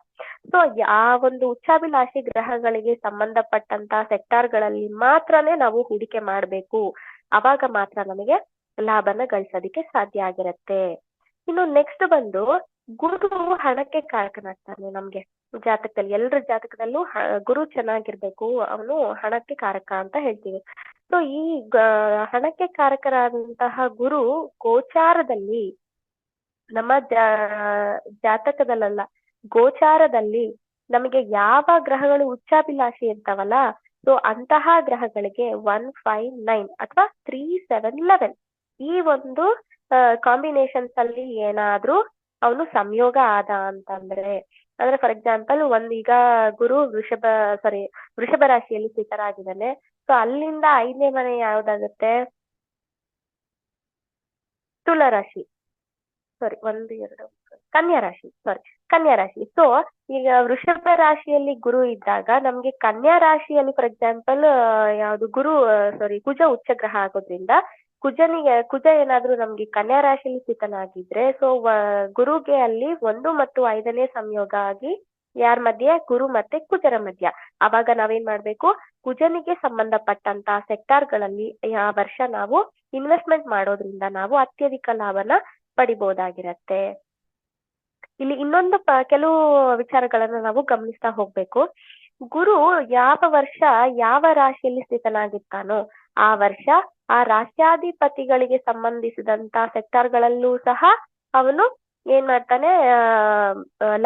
ಸೊ ಆ ಒಂದು ಉಚ್ಚಾಭಿಲಾಷಿ ಗ್ರಹಗಳಿಗೆ ಸಂಬಂಧಪಟ್ಟಂತ ಸೆಕ್ಟಾರ್ಗಳಲ್ಲಿ ಮಾತ್ರನೇ ನಾವು ಹೂಡಿಕೆ ಮಾಡಬೇಕು. ಅವಾಗ ಮಾತ್ರ ನಮಗೆ ಲಾಭನ ಗಳಿಸೋದಕ್ಕೆ ಸಾಧ್ಯ ಆಗಿರತ್ತೆ. ಇನ್ನು ನೆಕ್ಸ್ಟ್ ಬಂದು ಗುರು ಹಣಕ್ಕೆ ಕಾರಕನಾಗ್ತಾನೆ ನಮ್ಗೆ. ಜಾತಕದಲ್ಲಿ ಎಲ್ಲರ ಜಾತಕದಲ್ಲೂ ಗುರು ಚೆನ್ನಾಗಿರ್ಬೇಕು, ಅವನು ಹಣಕ್ಕೆ ಕಾರಕ ಅಂತ ಹೇಳ್ತೀವಿ. ಸೊ ಈ ಹಣಕ್ಕೆ ಕಾರಕರಾದಂತಹ ಗುರು ಗೋಚಾರದಲ್ಲಿ ನಮ್ಮ ಜಾತಕದಲ್ಲ ಗೋಚಾರದಲ್ಲಿ ನಮಗೆ ಯಾವ ಗ್ರಹಗಳು ಉಚ್ಚಾಭಿಲಾಷಿ ಇರ್ತಾವಲ್ಲ ಸೊ ಅಂತಹ ಗ್ರಹಗಳಿಗೆ ಒನ್ ಫೈವ್ ನೈನ್ ಅಥವಾ ತ್ರೀ ಸೆವೆನ್ ಲೆವೆನ್ ಈ ಒಂದು ಕಾಂಬಿನೇಷನ್ಸ್ ಅಲ್ಲಿ ಏನಾದ್ರೂ ಅವನು ಸಂಯೋಗ ಆದ ಅಂತಂದ್ರೆ, ಅಂದ್ರೆ ಫಾರ್ ಎಕ್ಸಾಂಪಲ್ ಒಂದ್ ಈಗ ಗುರು ವೃಷಭ ಸಾರಿ ವೃಷಭ ರಾಶಿಯಲ್ಲಿ ಸ್ಥಿತರಾಗಿದ್ದಾನೆ. ಸೊ ಅಲ್ಲಿಂದ ಐದನೇ ಮನೆ ಯಾವ್ದಾಗುತ್ತೆ? ತುಲಾ ರಾಶಿ ಸಾರಿ ಒಂದು, ಎರಡು, ಕನ್ಯಾ ರಾಶಿ ಸಾರಿ ಕನ್ಯಾ ರಾಶಿ. ಸೊ ಈಗ ವೃಷಭ ರಾಶಿಯಲ್ಲಿ ಗುರು ಇದ್ದಾಗ ನಮ್ಗೆ ಕನ್ಯಾ ರಾಶಿಯಲ್ಲಿ ಫಾರ್ ಎಕ್ಸಾಂಪಲ್ ಯಾವ್ದು ಗುರು ಸಾರಿ ಕುಜ ಉಚ್ಚ ಗ್ರಹ ಆಗೋದ್ರಿಂದ ಕುಜನಿಗೆ, ಕುಜ ಏನಾದ್ರೂ ನಮ್ಗೆ ಕನ್ಯಾ ರಾಶಿಲಿ ಸ್ಥಿತನಾಗಿದ್ರೆ ಸೊ ಗುರುಗೆ ಅಲ್ಲಿ ಒಂದು ಮತ್ತು ಐದನೇ ಸಂಯೋಗ ಆಗಿ ಯಾರ ಮಧ್ಯೆ? ಗುರು ಮತ್ತೆ ಕುಜರ ಮಧ್ಯ. ಅವಾಗ ನಾವೇನ್ ಮಾಡ್ಬೇಕು? ಕುಜನಿಗೆ ಸಂಬಂಧಪಟ್ಟಂತ ಸೆಕ್ಟಾರ್ಗಳಲ್ಲಿ ಆ ವರ್ಷ ನಾವು ಇನ್ವೆಸ್ಟ್ಮೆಂಟ್ ಮಾಡೋದ್ರಿಂದ ನಾವು ಅತ್ಯಧಿಕ ಲಾಭನ ಪಡಿಬಹುದಾಗಿರತ್ತೆ ಇಲ್ಲಿ ಇನ್ನೊಂದು ಕೆಲವು ವಿಚಾರಗಳನ್ನ ನಾವು ಗಮನಿಸ್ತಾ ಹೋಗ್ಬೇಕು. ಗುರು ಯಾವ ವರ್ಷ ಯಾವ ರಾಶಿಯಲ್ಲಿ ಸ್ಥಿತನಾಗಿರ್ತಾನೋ ಆ ವರ್ಷ ಆ ರಾಷ್ಟ್ರಾಧಿಪತಿಗಳಿಗೆ ಸಂಬಂಧಿಸಿದಂತ ಸೆಕ್ಟಾರ್ಗಳಲ್ಲೂ ಸಹ ಅವನು ಏನ್ ಮಾಡ್ತಾನೆ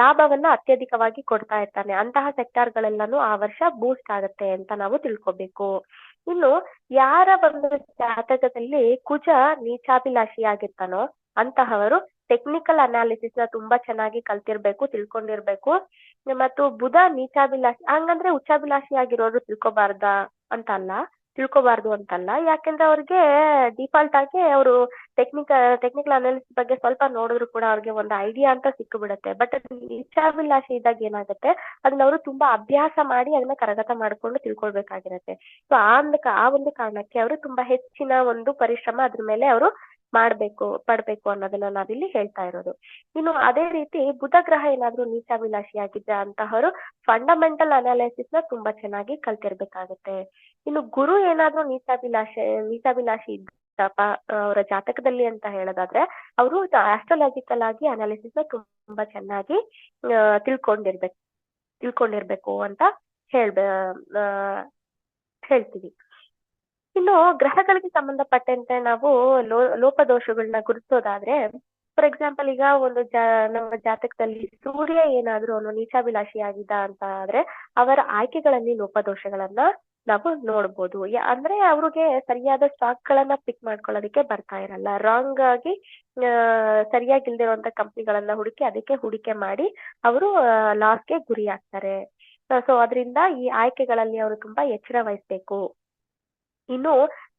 ಲಾಭವನ್ನ ಅತ್ಯಧಿಕವಾಗಿ ಕೊಡ್ತಾ ಇರ್ತಾನೆ. ಅಂತಹ ಸೆಕ್ಟಾರ್ಗಳೆಲ್ಲಾನು ಆ ವರ್ಷ ಬೂಸ್ಟ್ ಆಗುತ್ತೆ ಅಂತ ನಾವು ತಿಳ್ಕೊಬೇಕು. ಇನ್ನು ಯಾರ ಒಂದು ಜಾತಕದಲ್ಲಿ ಕುಜ ನೀಚಾಭಿಲಾಷಿಯಾಗಿರ್ತಾನೋ ಅಂತಹವರು ಟೆಕ್ನಿಕಲ್ ಅನಾಲಿಸಿಸ್ನ ತುಂಬಾ ಚೆನ್ನಾಗಿ ಕಲ್ತಿರ್ಬೇಕು, ತಿಳ್ಕೊಂಡಿರ್ಬೇಕು. ಮತ್ತು ಬುಧ ನೀಚಾಭಿಲಾಷಿ, ಹಂಗಂದ್ರೆ ಉಚ್ಚಾಭಿಲಾಷಿ ಆಗಿರೋರು ತಿಳ್ಕೊಬಾರ್ದ ಅಂತ ಅಲ್ಲ ತಿಳ್ಕೊಬಾರ್ದು ಅಂತಲ್ಲ. ಯಾಕೆಂದ್ರೆ ಅವ್ರಿಗೆ ಡಿಫಾಲ್ಟ್ ಆಗಿ ಅವರು ಟೆಕ್ನಿಕಲ್ ಟೆಕ್ನಿಕಲ್ ಅನಾಲಿಸಿಸ್ ಬಗ್ಗೆ ಸ್ವಲ್ಪ ನೋಡಿದ್ರು ಕೂಡ ಅವ್ರಿಗೆ ಒಂದು ಐಡಿಯಾ ಅಂತ ಸಿಕ್ಕಿಬಿಡುತ್ತೆ. ಬಟ್ ಇಚ್ಛಾಭಿಲಾಷೆ ಇದ್ದಾಗ ಏನಾಗುತ್ತೆ? ಅದನ್ನ ಅವರು ತುಂಬಾ ಅಭ್ಯಾಸ ಮಾಡಿ ಅದನ್ನ ಕರಗತ ಮಾಡ್ಕೊಂಡು ತಿಳ್ಕೊಳ್ಬೇಕಾಗಿರತ್ತೆ. ಸೊ ಆ ಒಂದು ಆ ಒಂದು ಕಾರಣಕ್ಕೆ ಅವರು ತುಂಬಾ ಹೆಚ್ಚಿನ ಒಂದು ಪರಿಶ್ರಮ ಅದ್ರ ಮೇಲೆ ಅವರು ಮಾಡ್ಬೇಕು, ಪಡ್ಬೇಕು ಅನ್ನೋದನ್ನ ನಾವಿಲ್ಲಿ ಹೇಳ್ತಾ ಇರೋದು. ಇನ್ನು ಅದೇ ರೀತಿ ಬುಧ ಗ್ರಹ ಏನಾದ್ರೂ ನೀಚಾಭಿಲಾಷಿ ಆಗಿದ್ರೆ ಅಂತಹವರು ಫಂಡಮೆಂಟಲ್ ಅನಾಲಿಸಿಸ್ನ ತುಂಬಾ ಚೆನ್ನಾಗಿ ಕಲ್ತಿರ್ಬೇಕಾಗತ್ತೆ. ಇನ್ನು ಗುರು ಏನಾದ್ರೂ ನೀಚಾಭಿಲಾಷೆ ನೀಚಾಭಿಲಾಷಿ ಇದ್ದಪ್ಪ ಅವರ ಜಾತಕದಲ್ಲಿ ಅಂತ ಹೇಳೋದಾದ್ರೆ, ಅವರು ಆಸ್ಟ್ರಾಲಜಿಕಲ್ ಆಗಿ ಅನಾಲಿಸಿಸ್ ತುಂಬಾ ಚೆನ್ನಾಗಿ ತಿಳ್ಕೊಂಡಿರ್ಬೇಕು ತಿಳ್ಕೊಂಡಿರ್ಬೇಕು ಅಂತ ಹೇಳ್ಬ ಹೇಳ್ತೀವಿ. ಇನ್ನು ಗ್ರಹಗಳಿಗೆ ಸಂಬಂಧಪಟ್ಟಂತೆ ನಾವು ಲೋ ಲೋಪದೋಷಗಳನ್ನ ಗುರುತಿಸೋದಾದ್ರೆ ಫಾರ್ ಎಕ್ಸಾಂಪಲ್ ಈಗ ಒಂದು ಜಾ, ನಮ್ಮ ಜಾತಕದಲ್ಲಿ ಸೂರ್ಯ ಏನಾದ್ರೂ ಅವನು ನೀಚಾಭಿಲಾಷಿ ಆಗಿದ್ದ ಅಂತ ಆದ್ರೆ, ಅವರ ಆಯ್ಕೆಗಳಲ್ಲಿ ಲೋಪದೋಷಗಳನ್ನ ನಾವು ನೋಡ್ಬೋದು. ಅಂದ್ರೆ ಅವ್ರಿಗೆ ಸರಿಯಾದ ಸ್ಟಾಕ್ ಗಳನ್ನ ಪಿಕ್ ಮಾಡ್ಕೊಳ್ಳೋದಕ್ಕೆ ಬರ್ತಾ ಇರಲ್ಲ. ರಾಂಗ್ ಆಗಿ ಸರಿಯಾಗಿ ಇಲ್ದಿರುವಂತ ಕಂಪ್ನಿಗಳನ್ನ ಹುಡುಕಿ ಅದಕ್ಕೆ ಹೂಡಿಕೆ ಮಾಡಿ ಅವರು ಲಾಸ್ಗೆ ಗುರಿ ಆಗ್ತಾರೆ ಸೊ ಅದರಿಂದ ಈ ಆಯ್ಕೆಗಳಲ್ಲಿ ಅವರು ತುಂಬಾ ಎಚ್ಚರ ವಹಿಸ್ಬೇಕು ಇನ್ನು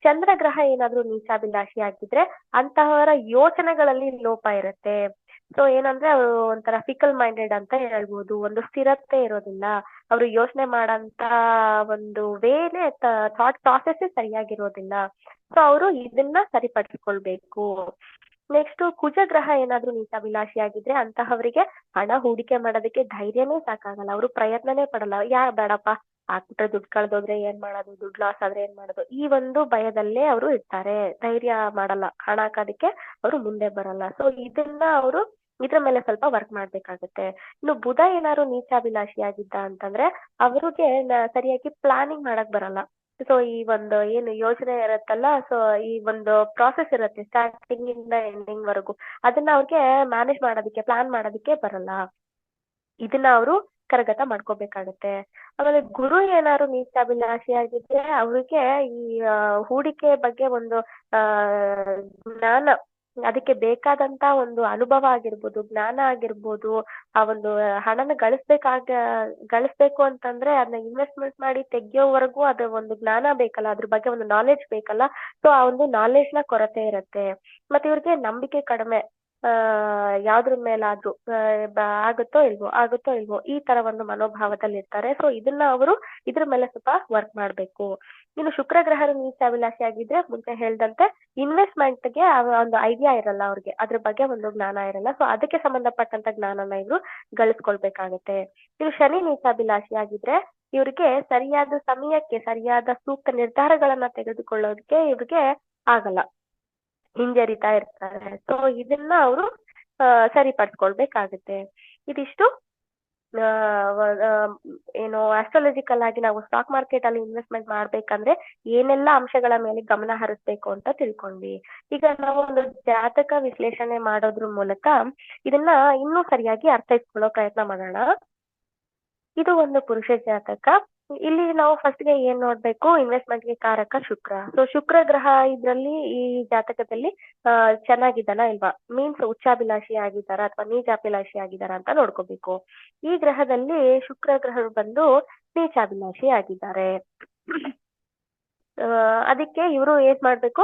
ಚಂದ್ರಗ್ರಹ ಏನಾದ್ರೂ ನೀಚಾಭಿಲಾಷಿ ಆಗಿದ್ರೆ ಅಂತಹವರ ಯೋಚನೆಗಳಲ್ಲಿ ಲೋಪ ಇರುತ್ತೆ. ಸೊ ಏನಂದ್ರೆ ಅವರು ಒಂಥರ ಫಿಕಲ್ ಮೈಂಡೆಡ್ ಅಂತ ಹೇಳ್ಬೋದು. ಒಂದು ಸ್ಥಿರತೆ ಇರೋದಿಲ್ಲ. ಅವರು ಯೋಚನೆ ಮಾಡಂತ ಒಂದು ವೇನೆ ಥಾಟ್ ಪ್ರಾಸೆಸ್ ಸರಿಯಾಗಿರೋದಿಲ್ಲ. ಸೊ ಅವರು ಇದನ್ನ ಸರಿಪಡಿಸ್ಕೊಳ್ಬೇಕು. ನೆಕ್ಸ್ಟ್ ಕುಜಗ್ರಹ ಏನಾದ್ರೂ ನೀಚಾಭಿಲಾಷಿ ಆಗಿದ್ರೆ ಅಂತಹವರಿಗೆ ಹಣ ಹೂಡಿಕೆ ಮಾಡೋದಕ್ಕೆ ಧೈರ್ಯನೇ ಸಾಕಾಗಲ್ಲ. ಅವರು ಪ್ರಯತ್ನನೇ ಪಡಲ್ಲ. ಯಾ, ಬೇಡಪ್ಪ, ಹಾಕ್ಬಿಟ್ರೆ ದುಡ್ಡು ಕಳ್ದೋದ್ರೆ ಏನ್ ಮಾಡೋದು? ದುಡ್ಡು ಲಾಸ್ ಆದ್ರೆ ಏನ್ ಮಾಡೋದು? ಈ ಒಂದು ಭಯದಲ್ಲೇ ಅವರು ಇರ್ತಾರೆ. ಧೈರ್ಯ ಮಾಡಲ್ಲ. ಹಣ ಹಾಕೋದಕ್ಕೆ ಅವರು ಮುಂದೆ ಬರಲ್ಲ. ಸೊ ಇದನ್ನ ಅವರು ಇದ್ರ ಮೇಲೆ ಸ್ವಲ್ಪ ವರ್ಕ್ ಮಾಡ್ಬೇಕಾಗತ್ತೆ. ಇನ್ನು ಬುಧ ಏನಾದ್ರು ನೀಚಾಭಿಲಾಷಿ ಆಗಿದ್ದ ಅಂತಂದ್ರೆ ಅವ್ರಿಗೆ ಸರಿಯಾಗಿ ಪ್ಲಾನಿಂಗ್ ಮಾಡಕ್ ಬರಲ್ಲ. ಸೊ ಈ ಒಂದು ಏನು ಯೋಜನೆ ಇರತ್ತಲ್ಲ ಸೊ ಈ ಒಂದು ಪ್ರಾಸೆಸ್ ಇರುತ್ತೆ ಸ್ಟಾರ್ಟಿಂಗ್ ಇಂದ ಎಂಡಿಂಗ್ ವರೆಗೂ. ಅದನ್ನ ಅವ್ರಿಗೆ ಮ್ಯಾನೇಜ್ ಮಾಡೋದಕ್ಕೆ ಪ್ಲಾನ್ ಮಾಡೋದಕ್ಕೆ ಬರಲ್ಲ. ಇದನ್ನ ಅವರು ಕರಗತ ಮಾಡ್ಕೋಬೇಕಾಗತ್ತೆ. ಆಮೇಲೆ ಗುರು ಏನಾದ್ರು ನೀಚಾಭಿಲಾಷಿ ಆಗಿದ್ರೆ ಅವ್ರಿಗೆ ಈ ಹೂಡಿಕೆ ಬಗ್ಗೆ ಒಂದು ಜ್ಞಾನ ಅದಕ್ಕೆ ಬೇಕಾದಂತ ಒಂದು ಅನುಭವ ಆಗಿರ್ಬೋದು, ಜ್ಞಾನ ಆಗಿರ್ಬೋದು, ಆ ಒಂದು ಹಣನ ಗಳಿಸ್ಬೇಕಾಗ, ಗಳಿಸ್ಬೇಕು ಅಂತಂದ್ರೆ ಅದನ್ನ ಇನ್ವೆಸ್ಟ್ಮೆಂಟ್ ಮಾಡಿ ತೆಗಿಯೋವರೆಗೂ ಅದು ಒಂದು ಜ್ಞಾನ ಬೇಕಲ್ಲ, ಅದ್ರ ಬಗ್ಗೆ ಒಂದು ನಾಲೆಡ್ಜ್ ಬೇಕಲ್ಲ. ಸೊ ಆ ಒಂದು ನಾಲೆಡ್ಜ್ನ ಕೊರತೆ ಇರುತ್ತೆ. ಮತ್ತೆ ಇವ್ರಿಗೆ ನಂಬಿಕೆ ಕಡಿಮೆ. ಯಾವ್ದ್ರ ಮೇಲಾದ್ರೂ ಆಗುತ್ತೋ ಇಲ್ವೋ ಆಗುತ್ತೋ ಇಲ್ವೋ, ಈ ತರ ಒಂದು ಮನೋಭಾವದಲ್ಲಿ ಇರ್ತಾರೆ. ಸೊ ಇದನ್ನ ಅವರು ಇದ್ರ ಮೇಲೆ ಸ್ವಲ್ಪ ವರ್ಕ್ ಮಾಡ್ಬೇಕು. ಇನ್ನು ಶುಕ್ರ ಗ್ರಹರು ನೀಚಾಭಿಲಾಷಿ ಆಗಿದ್ರೆ ಮುಂಚೆ ಹೇಳ್ದಂತೆ ಇನ್ವೆಸ್ಟ್ಮೆಂಟ್ಗೆ ಒಂದು ಐಡಿಯಾ ಇರಲ್ಲ ಅವ್ರಿಗೆ. ಅದ್ರ ಬಗ್ಗೆ ಒಂದು ಜ್ಞಾನ ಇರಲ್ಲ. ಸೊ ಅದಕ್ಕೆ ಸಂಬಂಧಪಟ್ಟಂತ ಜ್ಞಾನನ ಇವ್ರು ಗಳಿಸ್ಕೊಳ್ಬೇಕಾಗತ್ತೆ. ಇನ್ನು ಶನಿ ನೀಚಾಭಿಲಾಷಿ ಆಗಿದ್ರೆ ಇವ್ರಿಗೆ ಸರಿಯಾದ ಸಮಯಕ್ಕೆ, ಸರಿಯಾದ ಸೂಕ್ತ ನಿರ್ಧಾರಗಳನ್ನ ತೆಗೆದುಕೊಳ್ಳೋದಕ್ಕೆ ಇವ್ರಿಗೆ ಆಗಲ್ಲ. ಹಿಂಜರಿತಾ ಇರ್ತಾರೆ. ಸೊ ಇದನ್ನ ಅವರು ಸರಿಪಡಿಸ್ಕೊಳ್ಬೇಕಾಗುತ್ತೆ. ಇದಿಷ್ಟು ಏನು ಆಸ್ಟ್ರಾಲಜಿಕಲ್ ಆಗಿ ನಾವು ಸ್ಟಾಕ್ ಮಾರ್ಕೆಟ್ ಅಲ್ಲಿ ಇನ್ವೆಸ್ಟ್ಮೆಂಟ್ ಮಾಡ್ಬೇಕಂದ್ರೆ ಏನೆಲ್ಲಾ ಅಂಶಗಳ ಮೇಲೆ ಗಮನ ಹರಿಸ್ಬೇಕು ಅಂತ ತಿಳ್ಕೊಂಡ್ವಿ. ಈಗ ನಾವು ಒಂದು ಜಾತಕ ವಿಶ್ಲೇಷಣೆ ಮಾಡೋದ್ರ ಮೂಲಕ ಇದನ್ನ ಇನ್ನೂ ಸರಿಯಾಗಿ ಅರ್ಥೈಸ್ಕೊಳ್ಳೋ ಪ್ರಯತ್ನ ಮಾಡೋಣ. ಇದು ಒಂದು ಪುರುಷ ಜಾತಕ. ಇಲ್ಲಿ ನಾವು ಫಸ್ಟ್ಗೆ ಏನ್ ನೋಡ್ಬೇಕು? ಇನ್ವೆಸ್ಟ್ಮೆಂಟ್ಗೆ ಕಾರಕ ಶುಕ್ರ. ಸೊ ಶುಕ್ರ ಗ್ರಹ ಇದ್ರಲ್ಲಿ ಈ ಜಾತಕದಲ್ಲಿ ಚೆನ್ನಾಗಿದ್ದಾನ ಇಲ್ವಾ? ಮೀನ್ಸ್ ಉಚ್ಚಾಭಿಲಾಷಿ ಆಗಿದ್ದಾರ ಅಥವಾ ನೀಚಾಭಿಲಾಷಿ ಆಗಿದ್ದಾರ ಅಂತ ನೋಡ್ಕೋಬೇಕು. ಈ ಗ್ರಹದಲ್ಲಿ ಶುಕ್ರ ಗ್ರಹರು ಬಂದು ನೀಚಾಭಿಲಾಷಿ ಆಗಿದ್ದಾರೆ. ಅದಕ್ಕೆ ಇವರು ಏನ್ ಮಾಡ್ಬೇಕು?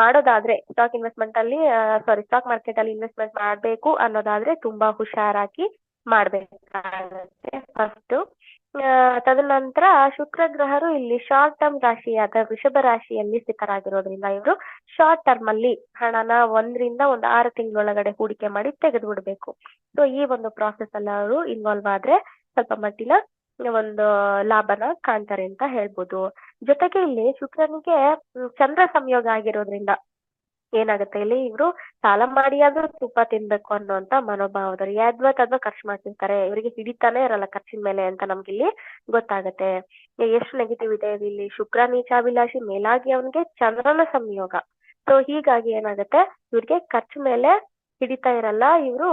ಮಾಡೋದಾದ್ರೆ ಸ್ಟಾಕ್ ಇನ್ವೆಸ್ಟ್ಮೆಂಟ್ ಅಲ್ಲಿ ಸಾರಿ ಸ್ಟಾಕ್ ಮಾರ್ಕೆಟ್ ಅಲ್ಲಿ ಇನ್ವೆಸ್ಟ್ಮೆಂಟ್ ಮಾಡ್ಬೇಕು ಅನ್ನೋದಾದ್ರೆ ತುಂಬಾ ಹುಷಾರಾಗಿ ಮಾಡ್ಬೇಕಾಗತ್ತೆ ಫಸ್ಟ್ ತದನಂತರ ಶುಕ್ರ ಗ್ರಹರು ಇಲ್ಲಿ ಶಾರ್ಟ್ ಟರ್ಮ್ ರಾಶಿಯಾದ ವೃಷಭ ರಾಶಿಯಲ್ಲಿ ಸ್ಥಿತರಾಗಿರೋದ್ರಿಂದ ಇವರು ಶಾರ್ಟ್ ಟರ್ಮ್ ಅಲ್ಲಿ ಹಣನ ಒಂದರಿಂದ ಒಂದು ಆರು ತಿಂಗಳೊಳಗಡೆ ಹೂಡಿಕೆ ಮಾಡಿ ತೆಗೆದು ಬಿಡ್ಬೇಕು ಸೊ ಈ ಒಂದು ಪ್ರಾಸೆಸ್ ಅಲ್ಲಿ ಅವರು ಇನ್ವಾಲ್ವ್ ಆದ್ರೆ ಸ್ವಲ್ಪ ಮಟ್ಟಿನ ಒಂದು ಲಾಭನ ಕಾಣ್ತಾರೆ ಅಂತ ಹೇಳ್ಬೋದು. ಜೊತೆಗೆ ಇಲ್ಲಿ ಶುಕ್ರನಿಗೆ ಚಂದ್ರ ಸಂಯೋಗ ಆಗಿರೋದ್ರಿಂದ ಏನಾಗುತ್ತೆ ಇಲ್ಲಿ ಇವರು ಸಾಲ ಮಾಡಿ ಆದ್ರೂ ತುಪ್ಪ ತಿನ್ಬೇಕು ಅನ್ನುವಂತ ಮನೋಭಾವದವ್ರು. ಯಾದ್ವತ್ ಅದ್ವಾ ಖರ್ಚು ಮಾಡ್ತಿರ್ತಾರೆ. ಇವರಿಗೆ ಹಿಡಿತಾನೆ ಇರಲ್ಲ ಖರ್ಚಿನ ಮೇಲೆ ಅಂತ ನಮ್ಗೆ ಇಲ್ಲಿ ಗೊತ್ತಾಗತ್ತೆ ಎಷ್ಟು ನೆಗೆಟಿವ್ ಇದೆ ಇಲ್ಲಿ. ಶುಕ್ರ ನೀಚಾಭಿಲಾಷಿ ಮೇಲಾಗಿ ಅವನಿಗೆ ಚಂದ್ರನ ಸಂಯೋಗ. ಸೊ ಹೀಗಾಗಿ ಏನಾಗುತ್ತೆ? ಇವ್ರಿಗೆ ಖರ್ಚು ಮೇಲೆ ಹಿಡಿತಾ ಇರಲ್ಲ. ಇವರು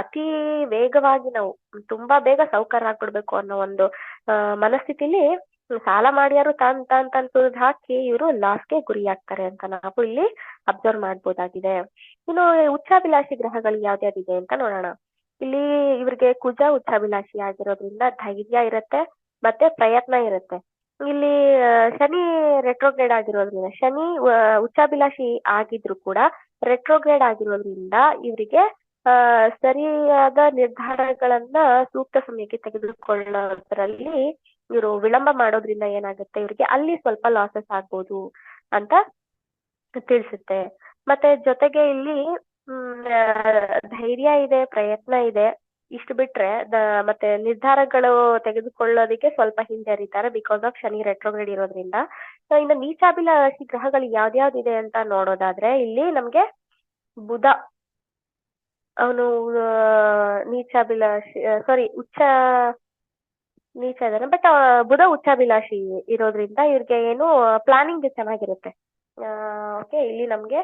ಅತಿ ವೇಗವಾಗಿ ನಾವು ತುಂಬಾ ಬೇಗ ಸೌಕರ್ಯ ಆಗ್ಬಿಡ್ಬೇಕು ಅನ್ನೋ ಒಂದು ಮನಸ್ಥಿತಿಲಿ ಸಾಲ ಮಾಡ್ಯಾರು ತಾನ್ ತಾನ್ ತಾನ್ ಸುರಿದ್ ಹಾಕಿ ಇವರು ಲಾಸ್ಗೆ ಗುರಿ ಆಗ್ತಾರೆ ಅಂತ ನಾವು ಇಲ್ಲಿ ಅಬ್ಸರ್ವ್ ಮಾಡ್ಬೋದಾಗಿದೆ. ಇನ್ನು ಉಚ್ಚಾಭಿಲಾಷಿ ಗ್ರಹಗಳು ಯಾವ್ದ್ಯಾವ್ದಿದೆ ಅಂತ ನೋಡೋಣ. ಇಲ್ಲಿ ಇವ್ರಿಗೆ ಕುಜ ಉಚ್ಚಾಭಿಲಾಷಿ ಆಗಿರೋದ್ರಿಂದ ಧೈರ್ಯ ಇರುತ್ತೆ, ಮತ್ತೆ ಪ್ರಯತ್ನ ಇರುತ್ತೆ. ಇಲ್ಲಿ ಶನಿ ರೆಟ್ರೋಗ್ರೇಡ್ ಆಗಿರೋದ್ರಿಂದ, ಶನಿ ಉಚ್ಚಾಭಿಲಾಷಿ ಆಗಿದ್ರು ಕೂಡ ರೆಟ್ರೋಗ್ರೇಡ್ ಆಗಿರೋದ್ರಿಂದ ಇವರಿಗೆ ಸರಿಯಾದ ನಿರ್ಧಾರಗಳನ್ನ ಸೂಕ್ತ ಸಮಯಕ್ಕೆ ತೆಗೆದುಕೊಳ್ಳೋದ್ರಲ್ಲಿ ಇವರು ವಿಳಂಬ ಮಾಡೋದ್ರಿಂದ ಏನಾಗುತ್ತೆ? ಇವ್ರಿಗೆ ಅಲ್ಲಿ ಸ್ವಲ್ಪ ಲಾಸಸ್ ಆಗ್ಬೋದು ಅಂತ ತಿಳಿಸುತ್ತೆ. ಮತ್ತೆ ಜೊತೆಗೆ ಇಲ್ಲಿ ಧೈರ್ಯ ಇದೆ, ಪ್ರಯತ್ನ ಇದೆ. ಇಷ್ಟು ಬಿಟ್ರೆ ಮತ್ತೆ ನಿರ್ಧಾರಗಳು ತೆಗೆದುಕೊಳ್ಳೋದಕ್ಕೆ ಸ್ವಲ್ಪ ಹಿಂಜರಿತಾರೆ ಬಿಕಾಸ್ ಆಫ್ ಶನಿ ರೆಟ್ರೋಗ್ರೇಡ್ ಇರೋದ್ರಿಂದ. ಸೊ ಇನ್ನು ರಾಶಿ ಗ್ರಹಗಳು ಯಾವ್ದ್ಯಾವ್ದಿದೆ ಅಂತ ನೋಡೋದಾದ್ರೆ, ಇಲ್ಲಿ ನಮ್ಗೆ ಬುಧ, ಅವನು ನೀಚಾಭಿಲಾಷಿ ಸಾರಿ ಉಚ್ಚ ನೀಚ ಇದಾನೆ ಬಟ್ ಬುಧ ಉಚ್ಚಾಭಿಲಾಷಿ ಇರೋದ್ರಿಂದ ಇವ್ರಿಗೆ ಏನು ಪ್ಲಾನಿಂಗ್ ಚೆನ್ನಾಗಿರುತ್ತೆ. ಓಕೆ ಇಲ್ಲಿ ನಮ್ಗೆ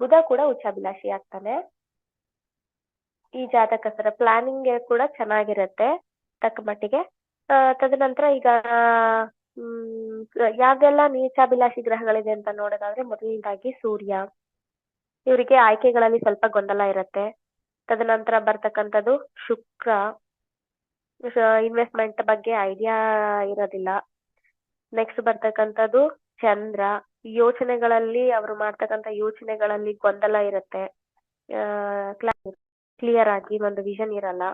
ಬುಧ ಕೂಡ ಉಚ್ಚಾಭಿಲಾಷಿ ಆಗ್ತಾನೆ. ಈ ಜಾತಕಸ್ಥರ ಪ್ಲಾನಿಂಗ್ ಕೂಡ ಚೆನ್ನಾಗಿರುತ್ತೆ ತಕ್ಕ ಮಟ್ಟಿಗೆ. ತದನಂತರ ಈಗ, ಹ್ಮ್, ಯಾವ್ದೆಲ್ಲ ನೀಚಾಭಿಲಾಷಿ ಗ್ರಹಗಳಿದೆ ಅಂತ ನೋಡೋದಾದ್ರೆ ಮೊದಲನೇದಾಗಿ ಸೂರ್ಯ. ಇವರಿಗೆ ಆಯ್ಕೆಗಳಲ್ಲಿ ಸ್ವಲ್ಪ ಗೊಂದಲ ಇರುತ್ತೆ. ತದನಂತರ ಬರ್ತಕ್ಕಂಥದ್ದು ಶುಕ್ರ. ಇನ್ವೆಸ್ಟ್ಮೆಂಟ್ ಬಗ್ಗೆ ಐಡಿಯಾ ಇರೋದಿಲ್ಲ. ನೆಕ್ಸ್ಟ್ ಬರ್ತಕ್ಕಂಥದ್ದು ಚಂದ್ರ. ಯೋಚನೆಗಳಲ್ಲಿ ಅವರು ಮಾಡ್ತಕ್ಕಂಥ ಯೋಚನೆಗಳಲ್ಲಿ ಗೊಂದಲ ಇರುತ್ತೆ. ಕ್ಲಿಯರ್ ಆಗಿ ಒಂದು ವಿಷನ್ ಇರಲ್ಲ.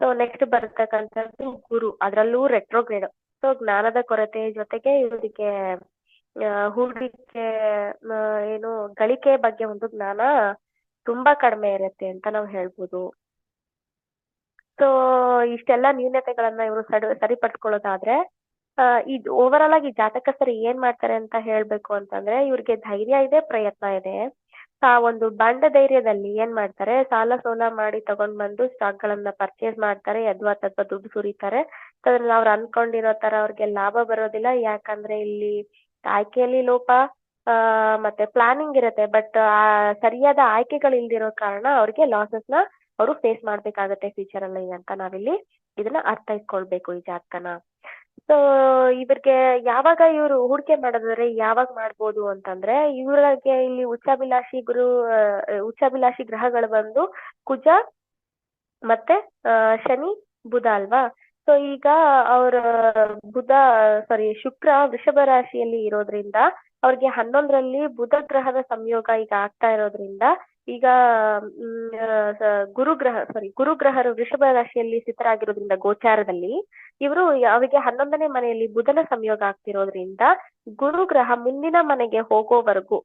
ಸೊ ನೆಕ್ಸ್ಟ್ ಬರ್ತಕ್ಕಂಥದ್ದು ಗುರು. ಅದರಲ್ಲೂ ರೆಟ್ರೋಗ್ರೇಡ್ ಸೊ ಜ್ಞಾನದ ಕೊರತೆ ಜೊತೆಗೆ ಇವರಿಗೆ ಹೂಡಿಕೆ ಏನು, ಗಳಿಕೆ ಬಗ್ಗೆ ಒಂದು ಜ್ಞಾನ ತುಂಬಾ ಕಡಿಮೆ ಇರುತ್ತೆ ಅಂತ ನಾವು ಹೇಳ್ಬೋದು. ಸೊ ಇಷ್ಟೆಲ್ಲ ನ್ಯೂನತೆಗಳನ್ನ ಇವರು ಸರಿ ಸರಿಪಡಿಸ್ಕೊಳ್ಳೋದಾದ್ರೆ ಇದು ಆಲ್ ಆಗಿ ಜಾತಕಸ್ಥರು ಏನ್ ಮಾಡ್ತಾರೆ ಅಂತ ಹೇಳ್ಬೇಕು ಅಂತಂದ್ರೆ, ಇವ್ರಿಗೆ ಧೈರ್ಯ ಇದೆ, ಪ್ರಯತ್ನ ಇದೆ. ಆ, ಒಂದು ಬಂಡ ಧೈರ್ಯದಲ್ಲಿ ಏನ್ ಮಾಡ್ತಾರೆ, ಸಾಲ ಸೋಲ ಮಾಡಿ ತಗೊಂಡ್ ಬಂದು ಸ್ಟಾಕ್ ಗಳನ್ನ ಪರ್ಚೇಸ್ ಮಾಡ್ತಾರೆ ಅಥವಾ ಅಥವಾ ದುಡ್ಡು ಸುರಿತಾರೆ. ಅದ್ರಲ್ಲಿ ಅವ್ರು ಅನ್ಕೊಂಡಿರೋ ತರ ಅವ್ರಿಗೆ ಲಾಭ ಬರೋದಿಲ್ಲ. ಯಾಕಂದ್ರೆ ಇಲ್ಲಿ ಆಯ್ಕೆಯಲ್ಲಿ ಲೋಪ, ಆ, ಮತ್ತೆ ಪ್ಲಾನಿಂಗ್ ಇರುತ್ತೆ. ಬಟ್ ಆ, ಸರಿಯಾದ ಆಯ್ಕೆಗಳು ಇಲ್ದಿರೋ ಕಾರಣ ಅವ್ರಿಗೆ ಲಾಸಸ್ನ ಅವರು ಫೇಸ್ ಮಾಡ್ಬೇಕಾಗತ್ತೆ ಫ್ಯೂಚರ್ ಅಲ್ಲಿ ಅಂತ ನಾವಿಲ್ಲಿ ಇದನ್ನ ಅರ್ಥೈಸ್ಕೊಳ್ಬೇಕು ಈ ಜಾತಕನ. ಸೊ ಇವ್ರಿಗೆ ಯಾವಾಗ ಇವರು ಹೂಡಿಕೆ ಮಾಡೋದಾದ್ರೆ ಯಾವಾಗ ಮಾಡ್ಬೋದು ಅಂತಂದ್ರೆ, ಇವ್ರಿಗೆ ಇಲ್ಲಿ ಉಚ್ಚಾಭಿಲಾಷಿ ಗುರು ಉಚ್ಚಾಭಿಲಾಷಿ ಗ್ರಹಗಳು ಬಂದು ಕುಜ ಮತ್ತೆ ಶನಿ, ಬುಧ ಅಲ್ವಾ? ಸೊ ಈಗ ಅವ್ರ ಬುಧ ಸಾರಿ ಶುಕ್ರ ವೃಷಭ ರಾಶಿಯಲ್ಲಿ ಇರೋದ್ರಿಂದ ಅವ್ರಿಗೆ ಹನ್ನೊಂದರಲ್ಲಿ ಬುಧ ಗ್ರಹದ ಸಂಯೋಗ ಈಗ ಆಗ್ತಾ ಇರೋದ್ರಿಂದ ಈಗ ಹ್ಮ್ ಆ, ಸ- ಗುರು ಗ್ರಹ ಸಾರಿ ಗುರು ಗ್ರಹರು ವೃಷಭ ರಾಶಿಯಲ್ಲಿ ಸ್ಥಿತರಾಗಿರೋದ್ರಿಂದ ಗೋಚಾರದಲ್ಲಿ ಇವರು ಅವರಿಗೆ ಹನ್ನೊಂದನೇ ಮನೆಯಲ್ಲಿ ಬುಧನ ಸಂಯೋಗ ಆಗ್ತಿರೋದ್ರಿಂದ ಗುರುಗ್ರಹ ಮುಂದಿನ ಮನೆಗೆ ಹೋಗೋವರೆಗೂ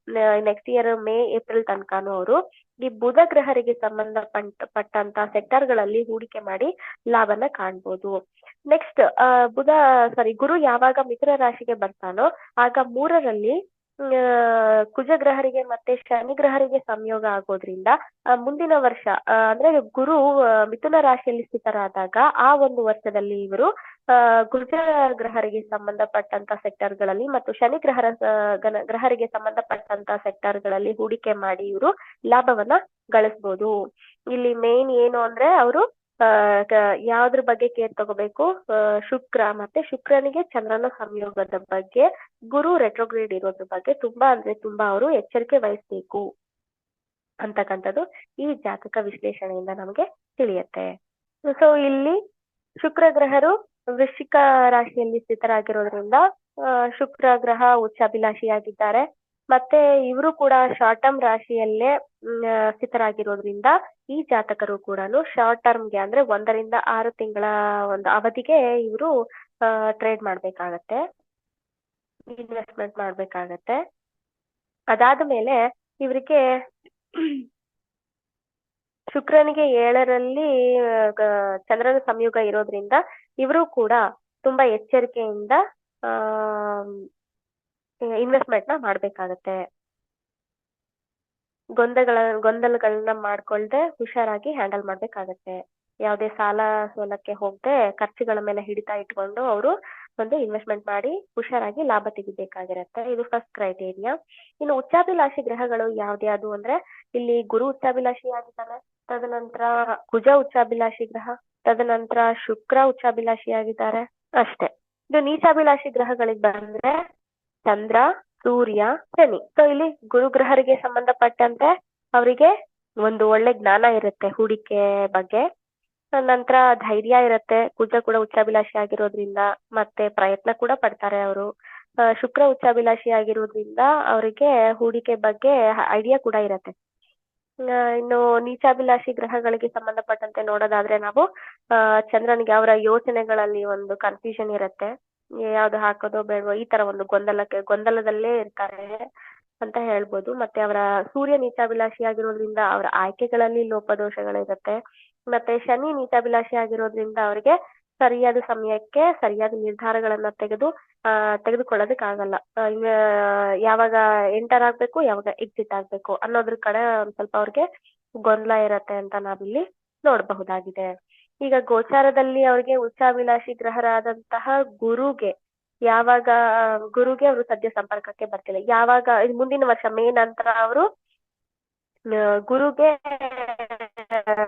ನೆಕ್ಸ್ಟ್ ಇಯರ್ ಮೇ ಏಪ್ರಿಲ್ ತನಕನೂ ಅವರು ಈ ಬುಧ ಗ್ರಹರಿಗೆ ಸಂಬಂಧ ಪಟ್ಟಂತ ಸೆಕ್ಟರ್ಗಳಲ್ಲಿ ಹೂಡಿಕೆ ಮಾಡಿ ಲಾಭನ ಕಾಣ್ಬೋದು. ನೆಕ್ಸ್ಟ್ ಬುಧ ಸಾರಿ ಗುರು ಯಾವಾಗ ಮಿಥುನ ರಾಶಿಗೆ ಬರ್ತಾನೋ ಆಗ ಮೂರರಲ್ಲಿ ಕುಜ ಗ್ರಹರಿಗೆ ಮತ್ತೆ ಶನಿ ಗ್ರಹರಿಗೆ ಸಂಯೋಗ ಆಗೋದ್ರಿಂದ ಮುಂದಿನ ವರ್ಷ ಅಂದ್ರೆ ಗುರು ಮಿಥುನ ರಾಶಿಯಲ್ಲಿ ಸ್ಥಿತರಾದಾಗ ಆ ಒಂದು ವರ್ಷದಲ್ಲಿ ಇವರು ಕುಜ ಗ್ರಹರಿಗೆ ಸಂಬಂಧಪಟ್ಟಂತ ಸೆಕ್ಟರ್ಗಳಲ್ಲಿ ಮತ್ತು ಶನಿ ಗ್ರಹರ ಗ್ರಹರಿಗೆ ಸಂಬಂಧಪಟ್ಟಂತ ಸೆಕ್ಟರ್ಗಳಲ್ಲಿ ಹೂಡಿಕೆ ಮಾಡಿ ಇವರು ಲಾಭವನ್ನ ಗಳಿಸ್ಬೋದು. ಇಲ್ಲಿ ಮೇನ್ ಏನು ಅಂದ್ರೆ ಅವರು ಯಾವ್ದ್ರ ಬಗ್ಗೆ ಕೇರ್ ತಗೋಬೇಕು? ಶುಕ್ರ ಮತ್ತೆ ಶುಕ್ರನಿಗೆ ಚಂದ್ರನ ಸಂಯೋಗದ ಬಗ್ಗೆ, ಗುರು ರೆಟ್ರೋಗ್ರೇಡ್ ಇರೋದ್ರ ಬಗ್ಗೆ ತುಂಬಾ ಅಂದ್ರೆ ತುಂಬಾ ಅವರು ಎಚ್ಚರಿಕೆ ವಹಿಸ್ಬೇಕು ಅಂತಕ್ಕಂಥದ್ದು ಈ ಜಾತಕ ವಿಶ್ಲೇಷಣೆಯಿಂದ ನಮ್ಗೆ ತಿಳಿಯುತ್ತೆ. ಸೊ ಇಲ್ಲಿ ಶುಕ್ರ ಗ್ರಹರು ವೃಶ್ಚಿಕ ರಾಶಿಯಲ್ಲಿ ಸ್ಥಿತರಾಗಿರೋದ್ರಿಂದ ಶುಕ್ರ ಗ್ರಹ ಉಚ್ಚಾಭಿಲಾಷಿಯಾಗಿದ್ದಾರೆ. ಮತ್ತೆ ಇವರು ಕೂಡ ಶಾರ್ಟ್ ಟರ್ಮ್ ರಾಶಿಯಲ್ಲೇ ಸ್ಥಿತರಾಗಿರೋದ್ರಿಂದ ಈ ಜಾತಕರು ಕೂಡ ಶಾರ್ಟ್ ಟರ್ಮ್ಗೆ ಅಂದ್ರೆ ಒಂದರಿಂದ ಆರು ತಿಂಗಳ ಒಂದು ಅವಧಿಗೆ ಇವರು ಟ್ರೇಡ್ ಮಾಡ್ಬೇಕಾಗತ್ತೆ. ಇನ್ವೆಸ್ಟ್ಮೆಂಟ್ ಮಾಡ್ಬೇಕಾಗತ್ತೆ. ಅದಾದ ಮೇಲೆ ಇವರಿಗೆ ಶುಕ್ರನಿಗೆ ಏಳರಲ್ಲಿ ಚಂದ್ರನ ಸಂಯೋಗ ಇರೋದ್ರಿಂದ ಇವರು ಕೂಡ ತುಂಬಾ ಎಚ್ಚರಿಕೆಯಿಂದ ಇನ್ವೆಸ್ಟ್ಮೆಂಟ್ನ ಮಾಡ್ಬೇಕಾಗತ್ತೆ. ಗೊಂದಗಳ ಗೊಂದಲಗಳನ್ನ ಮಾಡ್ಕೊಳ್ದೆ ಹುಷಾರಾಗಿ ಹ್ಯಾಂಡಲ್ ಮಾಡ್ಬೇಕಾಗತ್ತೆ. ಯಾವುದೇ ಸಾಲ ಸೋಲಕ್ಕೆ ಹೋಗದೆ ಖರ್ಚುಗಳ ಮೇಲೆ ಹಿಡಿತ ಇಟ್ಕೊಂಡು ಅವರು ಒಂದು ಇನ್ವೆಸ್ಟ್ಮೆಂಟ್ ಮಾಡಿ ಹುಷಾರಾಗಿ ಲಾಭ ತೆಗಿಬೇಕಾಗಿರತ್ತೆ. ಇದು ಫಸ್ಟ್ ಕ್ರೈಟೇರಿಯಾ ಇನ್ನು ಉಚ್ಚಾಭಿಲಾಷಿ ಗ್ರಹಗಳು ಯಾವ್ದ್ಯಾವ್ದು ಅಂದ್ರೆ ಇಲ್ಲಿ ಗುರು ಉಚ್ಚಾಭಿಲಾಷಿ ಆಗಿದ್ದಾನೆ, ತದನಂತರ ಕುಜ ಉಚ್ಚಾಭಿಲಾಷಿ ಗ್ರಹ, ತದನಂತರ ಶುಕ್ರ ಉಚ್ಚಾಭಿಲಾಷಿ ಆಗಿದ್ದಾರೆ ಅಷ್ಟೇ. ಇದು ನೀಚಾಭಿಲಾಷಿ ಗ್ರಹಗಳಿಗೆ ಬಂದ್ರೆ ಚಂದ್ರ, ಸೂರ್ಯ, ಶನಿ. ಸೊ ಇಲ್ಲಿ ಗುರು ಗ್ರಹರಿಗೆ ಸಂಬಂಧಪಟ್ಟಂತೆ ಅವರಿಗೆ ಒಂದು ಒಳ್ಳೆ ಜ್ಞಾನ ಇರುತ್ತೆ ಹೂಡಿಕೆ ಬಗ್ಗೆ. ನಂತರ ಧೈರ್ಯ ಇರುತ್ತೆ, ಕುಜ ಕೂಡ ಉಚ್ಚಾಭಿಲಾಷಿ ಆಗಿರೋದ್ರಿಂದ ಮತ್ತೆ ಪ್ರಯತ್ನ ಕೂಡ ಪಡ್ತಾರೆ ಅವರು. ಶುಕ್ರ ಉಚ್ಚಾಭಿಲಾಷಿ ಆಗಿರೋದ್ರಿಂದ ಅವರಿಗೆ ಹೂಡಿಕೆ ಬಗ್ಗೆ ಐಡಿಯಾ ಕೂಡ ಇರತ್ತೆ. ಇನ್ನು ನೀಚಾಭಿಲಾಷಿ ಗ್ರಹಗಳಿಗೆ ಸಂಬಂಧಪಟ್ಟಂತೆ ನೋಡೋದಾದ್ರೆ ನಾವು ಚಂದ್ರನಿಗೆ ಅವರ ಯೋಚನೆಗಳಲ್ಲಿ ಒಂದು ಕನ್ಫ್ಯೂಷನ್ ಇರುತ್ತೆ. ಯಾವ್ದು ಹಾಕೋದೋ ಬೇಡವೋ ಈ ತರ ಒಂದು ಗೊಂದಲಕ್ಕೆ, ಗೊಂದಲದಲ್ಲೇ ಇರ್ತಾರೆ ಅಂತ ಹೇಳ್ಬೋದು. ಮತ್ತೆ ಅವರ ಸೂರ್ಯ ನೀಚಾಭಿಲಾಷಿ ಆಗಿರೋದ್ರಿಂದ ಅವರ ಆಯ್ಕೆಗಳಲ್ಲಿ ಲೋಪದೋಷಗಳಿರುತ್ತೆ. ಮತ್ತೆ ಶನಿ ನೀಚಾಭಿಲಾಷಿ ಆಗಿರೋದ್ರಿಂದ ಅವರಿಗೆ ಸರಿಯಾದ ಸಮಯಕ್ಕೆ ಸರಿಯಾದ ನಿರ್ಧಾರಗಳನ್ನ ತೆಗೆದು, ಆ ತೆಗೆದುಕೊಳ್ಳೋದಕ್ ಆಗಲ್ಲ ಯಾವಾಗ ಎಂಟರ್ ಆಗ್ಬೇಕು, ಯಾವಾಗ ಎಕ್ಸಿಟ್ ಆಗ್ಬೇಕು ಅನ್ನೋದ್ರ ಕಡೆ ಒಂದ್ ಸ್ವಲ್ಪ ಅವ್ರಿಗೆ ಗೊಂದಲ ಇರತ್ತೆ ಅಂತ ನಾವಿಲ್ಲಿ ನೋಡಬಹುದಾಗಿದೆ. ಈಗ ಗೋಚಾರದಲ್ಲಿ ಅವ್ರಿಗೆ ಉಚ್ಚಾಭಿಲಾಷಿ ಗ್ರಹರಾದಂತಹ ಗುರುಗೆ ಯಾವಾಗ, ಗುರುಗೆ ಅವರು ಸದ್ಯ ಸಂಪರ್ಕಕ್ಕೆ ಬರ್ತಿಲ್ಲ. ಯಾವಾಗ ಮುಂದಿನ ವರ್ಷ ಮೇ ನಂತರ ಅವರು ಗುರುಗೆ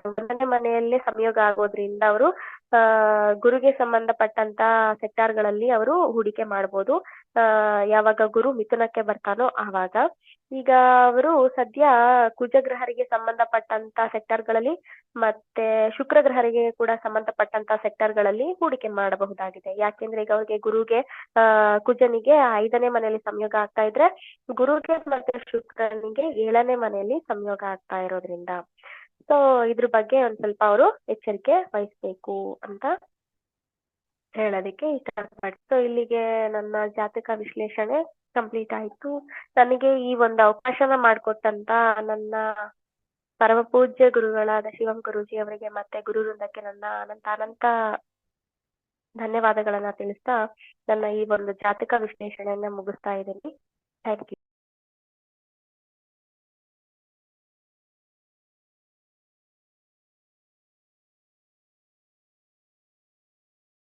ಒಂದನೇ ಮನೆಯಲ್ಲೇ ಸಂಯೋಗ ಆಗೋದ್ರಿಂದ ಅವರು, ಆ, ಗುರುಗೆ ಸಂಬಂಧಪಟ್ಟಂತ ಸೆಕ್ಟಾರ್ಗಳಲ್ಲಿ ಅವರು ಹೂಡಿಕೆ ಮಾಡ್ಬೋದು. ಆ, ಯಾವಾಗ ಗುರು ಮಿಥುನಕ್ಕೆ ಬರ್ತಾನೋ ಆವಾಗ. ಈಗ ಅವರು ಸದ್ಯ ಕುಜಗ್ರಹರಿಗೆ ಸಂಬಂಧಪಟ್ಟಂತ ಸೆಕ್ಟರ್ಗಳಲ್ಲಿ ಮತ್ತೆ ಶುಕ್ರಗ್ರಹರಿಗೆ ಕೂಡ ಸಂಬಂಧಪಟ್ಟಂತ ಸೆಕ್ಟರ್ಗಳಲ್ಲಿ ಹೂಡಿಕೆ ಮಾಡಬಹುದಾಗಿದೆ. ಯಾಕೆಂದ್ರೆ ಈಗ ಅವ್ರಿಗೆ ಗುರುಗೆ, ಆ, ಕುಜನಿಗೆ ಐದನೇ ಮನೆಯಲ್ಲಿ ಸಂಯೋಗ ಆಗ್ತಾ ಇದ್ರೆ ಗುರುಗೆ ಮತ್ತೆ ಶುಕ್ರನಿಗೆ ಏಳನೇ ಮನೆಯಲ್ಲಿ ಸಂಯೋಗ ಆಗ್ತಾ ಇರೋದ್ರಿಂದ. ಸೊ ಇದ್ರ ಬಗ್ಗೆ ಒಂದ್ ಸ್ವಲ್ಪ ಅವರು ಎಚ್ಚರಿಕೆ ವಹಿಸ್ಬೇಕು ಅಂತ ಹೇಳೋದಕ್ಕೆ ಇಷ್ಟಪಡ್ತೀನಿ. ಸೊ ಇಲ್ಲಿಗೆ ನನ್ನ ಜಾತಕ ವಿಶ್ಲೇಷಣೆ ಕಂಪ್ಲೀಟ್ ಆಯ್ತು. ನನಗೆ ಈ ಒಂದು ಅವಕಾಶನ ಮಾಡಿಕೊಟ್ಟಂತ ನನ್ನ ಪರಮ ಪೂಜ್ಯ ಗುರುಗಳಾದ ಶಿವಂ ಗುರೂಜಿ ಅವರಿಗೆ ಮತ್ತೆ ಗುರು ವೃಂದಕ್ಕೆ ನನ್ನ ಅನಂತ ಅನಂತ ಧನ್ಯವಾದಗಳನ್ನ ತಿಳಿಸ್ತಾ ನನ್ನ ಈ ಒಂದು ಜಾತಕ ವಿಶ್ಲೇಷಣೆಯನ್ನ ಮುಗಿಸ್ತಾ ಇದ್ದೀನಿ. Thank you